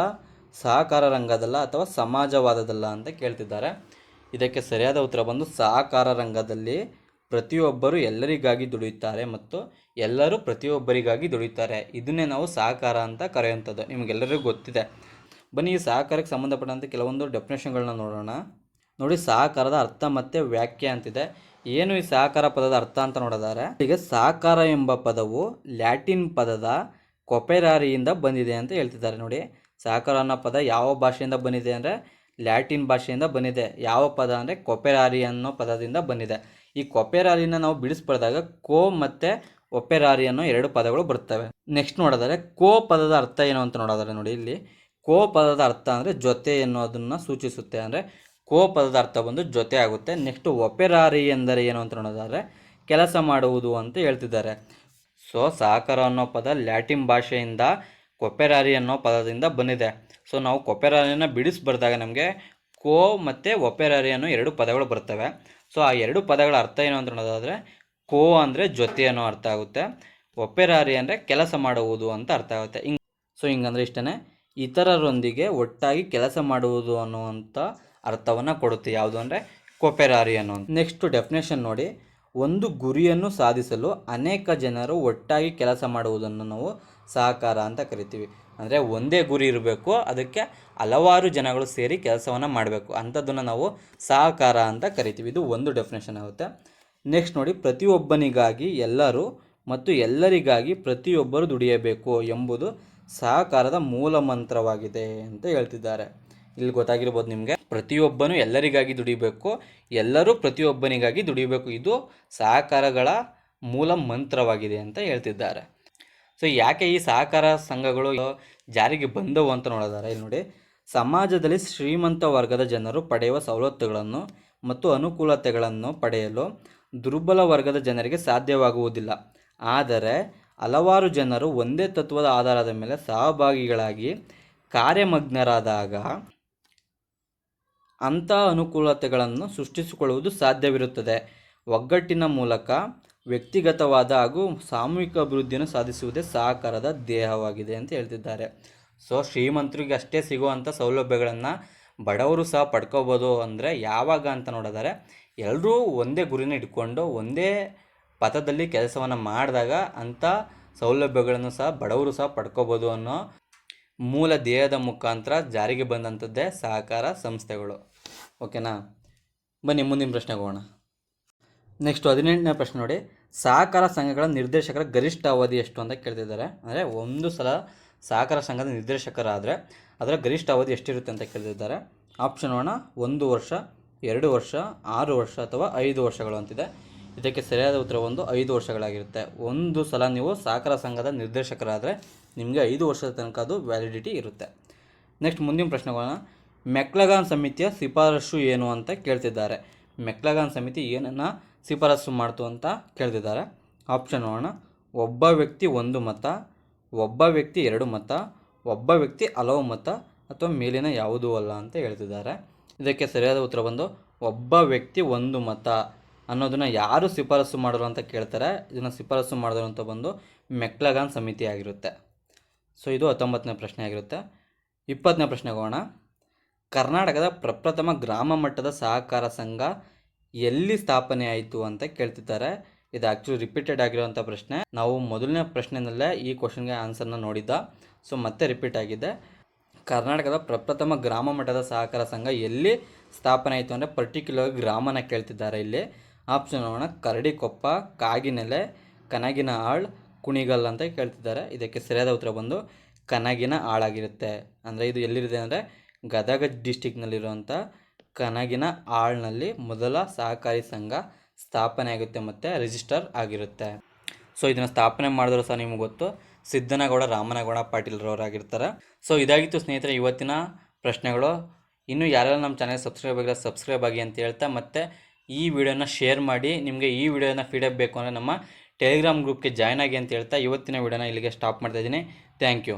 ಸಹಕಾರ ರಂಗದಲ್ಲ ಅಥವಾ ಸಮಾಜವಾದದಲ್ಲ ಅಂತ ಕೇಳ್ತಿದ್ದಾರೆ. ಇದಕ್ಕೆ ಸರಿಯಾದ ಉತ್ತರ ಬಂದು ಸಹಕಾರ ರಂಗದಲ್ಲಿ ಪ್ರತಿಯೊಬ್ಬರು ಎಲ್ಲರಿಗಾಗಿ ದುಡಿಯುತ್ತಾರೆ ಮತ್ತು ಎಲ್ಲರೂ ಪ್ರತಿಯೊಬ್ಬರಿಗಾಗಿ ದುಡಿಯುತ್ತಾರೆ. ಇದನ್ನೇ ನಾವು ಸಹಕಾರ ಅಂತ ಕರೆಯುವಂಥದ್ದು. ನಿಮಗೆಲ್ಲರಿಗೂ ಗೊತ್ತಿದೆ. ಬನ್ನಿ ಈ ಸಹಕಾರಕ್ಕೆ ಸಂಬಂಧಪಟ್ಟಂಥ ಕೆಲವೊಂದು ಡೆಫಿನೇಷನ್ಗಳನ್ನ ನೋಡೋಣ. ನೋಡಿ ಸಹಕಾರದ ಅರ್ಥ ಮತ್ತು ವ್ಯಾಖ್ಯೆ ಅಂತಿದೆ. ಏನು ಈ ಸಾಕಾರ ಪದದ ಅರ್ಥ ಅಂತ ನೋಡಿದಾರೆ ಈಗ ಸಾಕಾರ ಎಂಬ ಪದವು ಲ್ಯಾಟಿನ್ ಪದದ ಕೊಪೆರಾರಿಯಿಂದ ಬಂದಿದೆ ಅಂತ ಹೇಳ್ತಿದ್ದಾರೆ ನೋಡಿ. ಸಾಕಾರ ಅನ್ನೋ ಪದ ಯಾವ ಭಾಷೆಯಿಂದ ಬಂದಿದೆ ಅಂದರೆ, ಲ್ಯಾಟಿನ್ ಭಾಷೆಯಿಂದ ಬಂದಿದೆ. ಯಾವ ಪದ ಅಂದರೆ, ಕೊಪೆರಾರಿ ಅನ್ನೋ ಪದದಿಂದ ಬಂದಿದೆ. ಈ ಕೊಪೆರಾರಿನ ನಾವು ಬಿಡಿಸ್ಬಾರ್ದಾಗ ಕೋ ಮತ್ತು ಒಪೆರಾರಿ ಅನ್ನೋ ಎರಡು ಪದಗಳು ಬರ್ತವೆ ನೆಕ್ಸ್ಟ್ ನೋಡಿದರೆ ಕೋ ಪದದ ಅರ್ಥ ಏನು ಅಂತ ನೋಡೋದಾರೆ ನೋಡಿ ಇಲ್ಲಿ. ಕೋ ಪದದ ಅರ್ಥ ಅಂದರೆ ಜೊತೆ ಎನ್ನುವುದನ್ನು ಸೂಚಿಸುತ್ತೆ ಅಂದರೆ ಕೋ ಪದದ ಅರ್ಥ ಬಂದು ಜೊತೆ ಆಗುತ್ತೆ. ನೆಕ್ಸ್ಟ್ ಒಪೆರಾರಿ ಎಂದರೆ ಏನು ಅಂತ ನೋಡೋದಾದರೆ ಕೆಲಸ ಮಾಡುವುದು ಅಂತ ಹೇಳ್ತಿದ್ದಾರೆ. ಸೊ ಸಹಕಾರ ಅನ್ನೋ ಪದ ಲ್ಯಾಟಿನ್ ಭಾಷೆಯಿಂದ ಕೊಪೆರಾರಿ ಅನ್ನೋ ಪದದಿಂದ ಬಂದಿದೆ. ಸೊ ನಾವು ಕೊಪೆರಾರಿನ ಬಿಡಿಸ್ಬಾರ್ದಾಗ ನಮಗೆ ಕೋ ಮತ್ತು ಒಪೆರಾರಿ ಅನ್ನೋ ಎರಡು ಪದಗಳು ಬರ್ತವೆ. ಸೊ ಆ ಎರಡು ಪದಗಳ ಅರ್ಥ ಏನು ಅಂತ ನೋಡೋದಾದರೆ ಕೋ ಅಂದರೆ ಜೊತೆ ಅನ್ನೋ ಅರ್ಥ ಆಗುತ್ತೆ. ಒಪೆರಾರಿ ಅಂದರೆ ಕೆಲಸ ಮಾಡುವುದು ಅಂತ ಅರ್ಥ ಆಗುತ್ತೆ. ಹಿಂಗೆ ಸೊ ಹಿಂಗಂದ್ರೆ ಇಷ್ಟೇ ಇತರರೊಂದಿಗೆ ಒಟ್ಟಾಗಿ ಕೆಲಸ ಮಾಡುವುದು ಅನ್ನುವಂಥ ಅರ್ಥವನ್ನು ಕೊಡುತ್ತೆ. ಯಾವುದು ಅಂದರೆ ಕೊಪೆರಾರಿ ಅನ್ನೋ ನೆಕ್ಸ್ಟ್ ಡೆಫಿನೇಷನ್ ನೋಡಿ. ಒಂದು ಗುರಿಯನ್ನು ಸಾಧಿಸಲು ಅನೇಕ ಜನರು ಒಟ್ಟಾಗಿ ಕೆಲಸ ಮಾಡುವುದನ್ನು ನಾವು ಸಹಕಾರ ಅಂತ ಕರಿತೀವಿ. ಅಂದರೆ ಒಂದೇ ಗುರಿ ಇರಬೇಕು, ಅದಕ್ಕೆ ಹಲವಾರು ಜನಗಳು ಸೇರಿ ಕೆಲಸವನ್ನು ಮಾಡಬೇಕು. ಅಂಥದ್ದನ್ನು ನಾವು ಸಹಕಾರ ಅಂತ ಕರಿತೀವಿ. ಇದು ಒಂದು ಡೆಫಿನೇಷನ್ ಆಗುತ್ತೆ. ನೆಕ್ಸ್ಟ್ ನೋಡಿ, ಪ್ರತಿಯೊಬ್ಬನಿಗಾಗಿ ಎಲ್ಲರೂ ಮತ್ತು ಎಲ್ಲರಿಗಾಗಿ ಪ್ರತಿಯೊಬ್ಬರು ದುಡಿಯಬೇಕು ಎಂಬುದು ಸಹಕಾರದ ಮೂಲ ಮಂತ್ರವಾಗಿದೆ ಅಂತ ಹೇಳ್ತಿದ್ದಾರೆ. ಇಲ್ಲಿ ಗೊತ್ತಾಗಿರ್ಬೋದು ನಿಮಗೆ. ಪ್ರತಿಯೊಬ್ಬನು ಎಲ್ಲರಿಗಾಗಿ ದುಡಿಬೇಕು, ಎಲ್ಲರೂ ಪ್ರತಿಯೊಬ್ಬನಿಗಾಗಿ ದುಡಿಬೇಕು. ಇದು ಸಹಕಾರಗಳ ಮೂಲ ಮಂತ್ರವಾಗಿದೆ ಅಂತ ಹೇಳ್ತಿದ್ದಾರೆ. ಸೊ ಯಾಕೆ ಈ ಸಹಕಾರ ಸಂಘಗಳು ಜಾರಿಗೆ ಬಂದವು ಅಂತ ನೋಡಿದ್ದಾರೆ, ಇಲ್ಲಿ ನೋಡಿ. ಸಮಾಜದಲ್ಲಿ ಶ್ರೀಮಂತ ವರ್ಗದ ಜನರು ಪಡೆಯುವ ಸವಲತ್ತುಗಳನ್ನು ಮತ್ತು ಅನುಕೂಲತೆಗಳನ್ನು ಪಡೆಯಲು ದುರ್ಬಲ ವರ್ಗದ ಜನರಿಗೆ ಸಾಧ್ಯವಾಗುವುದಿಲ್ಲ. ಆದರೆ, ಹಲವಾರು ಜನರು ಒಂದೇ ತತ್ವದ ಆಧಾರದ ಮೇಲೆ ಸಹಭಾಗಿಗಳಾಗಿ ಕಾರ್ಯಮಗ್ನರಾದಾಗ ಅಂಥ ಅನುಕೂಲತೆಗಳನ್ನು ಸೃಷ್ಟಿಸಿಕೊಳ್ಳುವುದು ಸಾಧ್ಯವಿರುತ್ತದೆ. ಒಗ್ಗಟ್ಟಿನ ಮೂಲಕ ವ್ಯಕ್ತಿಗತವಾದ ಹಾಗೂ ಸಾಮೂಹಿಕ ಅಭಿವೃದ್ಧಿಯನ್ನು ಸಾಧಿಸುವುದೇ ಸಹಕಾರದ ದೇಹವಾಗಿದೆ ಅಂತ ಹೇಳ್ತಿದ್ದಾರೆ. ಸೊ, ಶ್ರೀಮಂತರಿಗೆ ಅಷ್ಟೇ ಸಿಗುವಂಥ ಸೌಲಭ್ಯಗಳನ್ನು ಬಡವರು ಸಹ ಪಡ್ಕೋಬೋದು ಅಂದರೆ ಯಾವಾಗ ಅಂತ ನೋಡಿದರೆ ಎಲ್ಲರೂ ಒಂದೇ ಗುರಿನ ಇಟ್ಕೊಂಡು ಒಂದೇ ಪಥದಲ್ಲಿ ಕೆಲಸವನ್ನು ಮಾಡಿದಾಗ ಅಂಥ ಸೌಲಭ್ಯಗಳನ್ನು ಸಹ ಬಡವರು ಸಹ ಪಡ್ಕೋಬೋದು ಅನ್ನೋ ಮೂಲ ದೇಹದ ಮುಖಾಂತರ ಜಾರಿಗೆ ಬಂದಂಥದ್ದೇ ಸಹಕಾರ ಸಂಸ್ಥೆಗಳು. ಓಕೆನಾ? ಬನ್ನಿ, ಮುಂದಿನ ಪ್ರಶ್ನೆಗೆ ಹೋಗೋಣ. ನೆಕ್ಸ್ಟ್ ಹದಿನೆಂಟನೇ ಪ್ರಶ್ನೆ ನೋಡಿ. ಸಹಕಾರ ಸಂಘಗಳ ನಿರ್ದೇಶಕರ ಗರಿಷ್ಠ ಅವಧಿ ಎಷ್ಟು ಅಂತ ಕೇಳ್ತಿದ್ದಾರೆ. ಅಂದರೆ ಒಂದು ಸಲ ಸಹಕಾರ ಸಂಘದ ನಿರ್ದೇಶಕರಾದರೆ ಅದರ ಗರಿಷ್ಠ ಅವಧಿ ಎಷ್ಟಿರುತ್ತೆ ಅಂತ ಕೇಳ್ತಿದ್ದಾರೆ. ಆಪ್ಷನ್ ಒಣ ಒಂದು ವರ್ಷ, ಎರಡು ವರ್ಷ, ಆರು ವರ್ಷ ಅಥವಾ ಐದು ವರ್ಷಗಳು ಅಂತಿದೆ. ಇದಕ್ಕೆ ಸರಿಯಾದ ಉತ್ತರ ಒಂದು ಐದು ವರ್ಷಗಳಾಗಿರುತ್ತೆ. ಒಂದು ಸಲ ನೀವು ಸಹಕಾರ ಸಂಘದ ನಿರ್ದೇಶಕರಾದರೆ ನಿಮಗೆ ಐದು ವರ್ಷದ ತನಕ ಅದು ವ್ಯಾಲಿಡಿಟಿ ಇರುತ್ತೆ. ನೆಕ್ಸ್ಟ್ ಮುಂದಿನ ಪ್ರಶ್ನೆಗಳನ್ನ, ಮೆಕ್ಲಗಾನ್ ಸಮಿತಿಯ ಶಿಫಾರಸು ಏನು ಅಂತ ಕೇಳ್ತಿದ್ದಾರೆ. ಮೆಕ್ಲಗಾನ್ ಸಮಿತಿ ಏನನ್ನು ಶಿಫಾರಸು ಮಾಡ್ತು ಅಂತ ಕೇಳ್ತಿದ್ದಾರೆ. ಆಪ್ಷನ್ ನೋಡೋಣ. ಒಬ್ಬ ವ್ಯಕ್ತಿ ಒಂದು ಮತ, ಒಬ್ಬ ವ್ಯಕ್ತಿ ಎರಡು ಮತ, ಒಬ್ಬ ವ್ಯಕ್ತಿ ಹಲವು ಮತ ಅಥವಾ ಮೇಲಿನ ಯಾವುದೂ ಅಲ್ಲ ಅಂತ ಹೇಳ್ತಿದ್ದಾರೆ. ಇದಕ್ಕೆ ಸರಿಯಾದ ಉತ್ತರ ಬಂದು, ಒಬ್ಬ ವ್ಯಕ್ತಿ ಒಂದು ಮತ. ಅನ್ನೋದನ್ನು ಯಾರು ಶಿಫಾರಸು ಮಾಡಿದ್ರು ಅಂತ ಕೇಳ್ತಾರೆ, ಇದನ್ನು ಶಿಫಾರಸು ಮಾಡಿದ್ರು ಅಂತ ಬಂದು ಮೆಕ್ಲಗಾನ್ ಸಮಿತಿ ಆಗಿರುತ್ತೆ. ಸೊ ಇದು ಹತ್ತೊಂಬತ್ತನೇ ಪ್ರಶ್ನೆ ಆಗಿರುತ್ತೆ. ಇಪ್ಪತ್ತನೇ ಪ್ರಶ್ನೆ ಹೋಗೋಣ ಕರ್ನಾಟಕದ ಪ್ರಪ್ರಥಮ ಗ್ರಾಮ ಮಟ್ಟದ ಸಹಕಾರ ಸಂಘ ಎಲ್ಲಿ ಸ್ಥಾಪನೆ ಆಯಿತು ಅಂತ ಕೇಳ್ತಿದ್ದಾರೆ. ಇದು ಆ್ಯಕ್ಚುಲಿ ರಿಪೀಟೆಡ್ ಆಗಿರುವಂಥ ಪ್ರಶ್ನೆ. ನಾವು ಮೊದಲನೇ ಪ್ರಶ್ನೆಯಲ್ಲೇ ಈ ಕ್ವಶನ್ಗೆ ಆನ್ಸರ್ನ ನೋಡಿದ್ದ. ಸೊ ಮತ್ತೆ ರಿಪೀಟ್ ಆಗಿದೆ. ಕರ್ನಾಟಕದ ಪ್ರಪ್ರಥಮ ಗ್ರಾಮ ಮಟ್ಟದ ಸಹಕಾರ ಸಂಘ ಎಲ್ಲಿ ಸ್ಥಾಪನೆ ಆಯಿತು ಅಂದರೆ ಪರ್ಟಿಕ್ಯುಲರ್ ಗ್ರಾಮನ ಕೇಳ್ತಿದ್ದಾರೆ ಇಲ್ಲಿ. ಆಪ್ಷನ್ ನೋಡೋಣ. ಕರಡಿಕೊಪ್ಪ ಕಾಗಿನೆಲೆ, ಕನಗಿನ ಆಳ್, ಕುಣಿಗಲ್ ಅಂತ ಕೇಳ್ತಿದ್ದಾರೆ. ಇದಕ್ಕೆ ಸರಿಯಾದ ಉತ್ತರ ಬಂದು ಕನಗಿನ ಆಳಾಗಿರುತ್ತೆ. ಅಂದರೆ ಇದು ಎಲ್ಲಿರುತ್ತೆ ಅಂದರೆ ಗದಗ ಡಿಸ್ಟಿಕ್ನಲ್ಲಿರುವಂಥ ಕನಗಿನ ಆಳ್ನಲ್ಲಿ ಮೊದಲ ಸಹಕಾರಿ ಸಂಘ ಸ್ಥಾಪನೆ ಆಗುತ್ತೆ ಮತ್ತು ರಿಜಿಸ್ಟರ್ ಆಗಿರುತ್ತೆ. ಸೊ, ಇದನ್ನು ಸ್ಥಾಪನೆ ಮಾಡಿದ್ರು ಸಹ ನಿಮಗೆ ಗೊತ್ತು. ಸಿದ್ದನಗೌಡ, ರಾಮನಗೌಡ ಪಾಟೀಲ್ರವರಾಗಿರ್ತಾರೆ. ಸೊ, ಇದಾಗಿತ್ತು ಸ್ನೇಹಿತರೆ ಇವತ್ತಿನ ಪ್ರಶ್ನೆಗಳು. ಇನ್ನು ಯಾರೆಲ್ಲ ನಮ್ಮ ಚಾನಲ್ ಸಬ್ಸ್ಕ್ರೈಬ್ ಆಗಿಲ್ಲ ಸಬ್ಸ್ಕ್ರೈಬ್ ಆಗಿ ಅಂತ ಹೇಳ್ತಾ ಮತ್ತು ಈ ವಿಡಿಯೋನ ಶೇರ್ ಮಾಡಿ ನಿಮಗೆ ಈ ವಿಡಿಯೋನ ಫೀಡಪ್ ಬೇಕು ಅಂದರೆ ನಮ್ಮ ಟೆಲಿಗ್ರಾಮ್ ಗ್ರೂಪ್ಗೆ ಜಾಯ್ನ್ ಆಗಿ ಅಂತ ಹೇಳ್ತಾ ಇವತ್ತಿನ ವಿಡಿಯೋನ ಇಲ್ಲಿಗೆ ಸ್ಟಾಪ್ ಮಾಡ್ತಾ ಇದ್ದೀನಿ. Thank you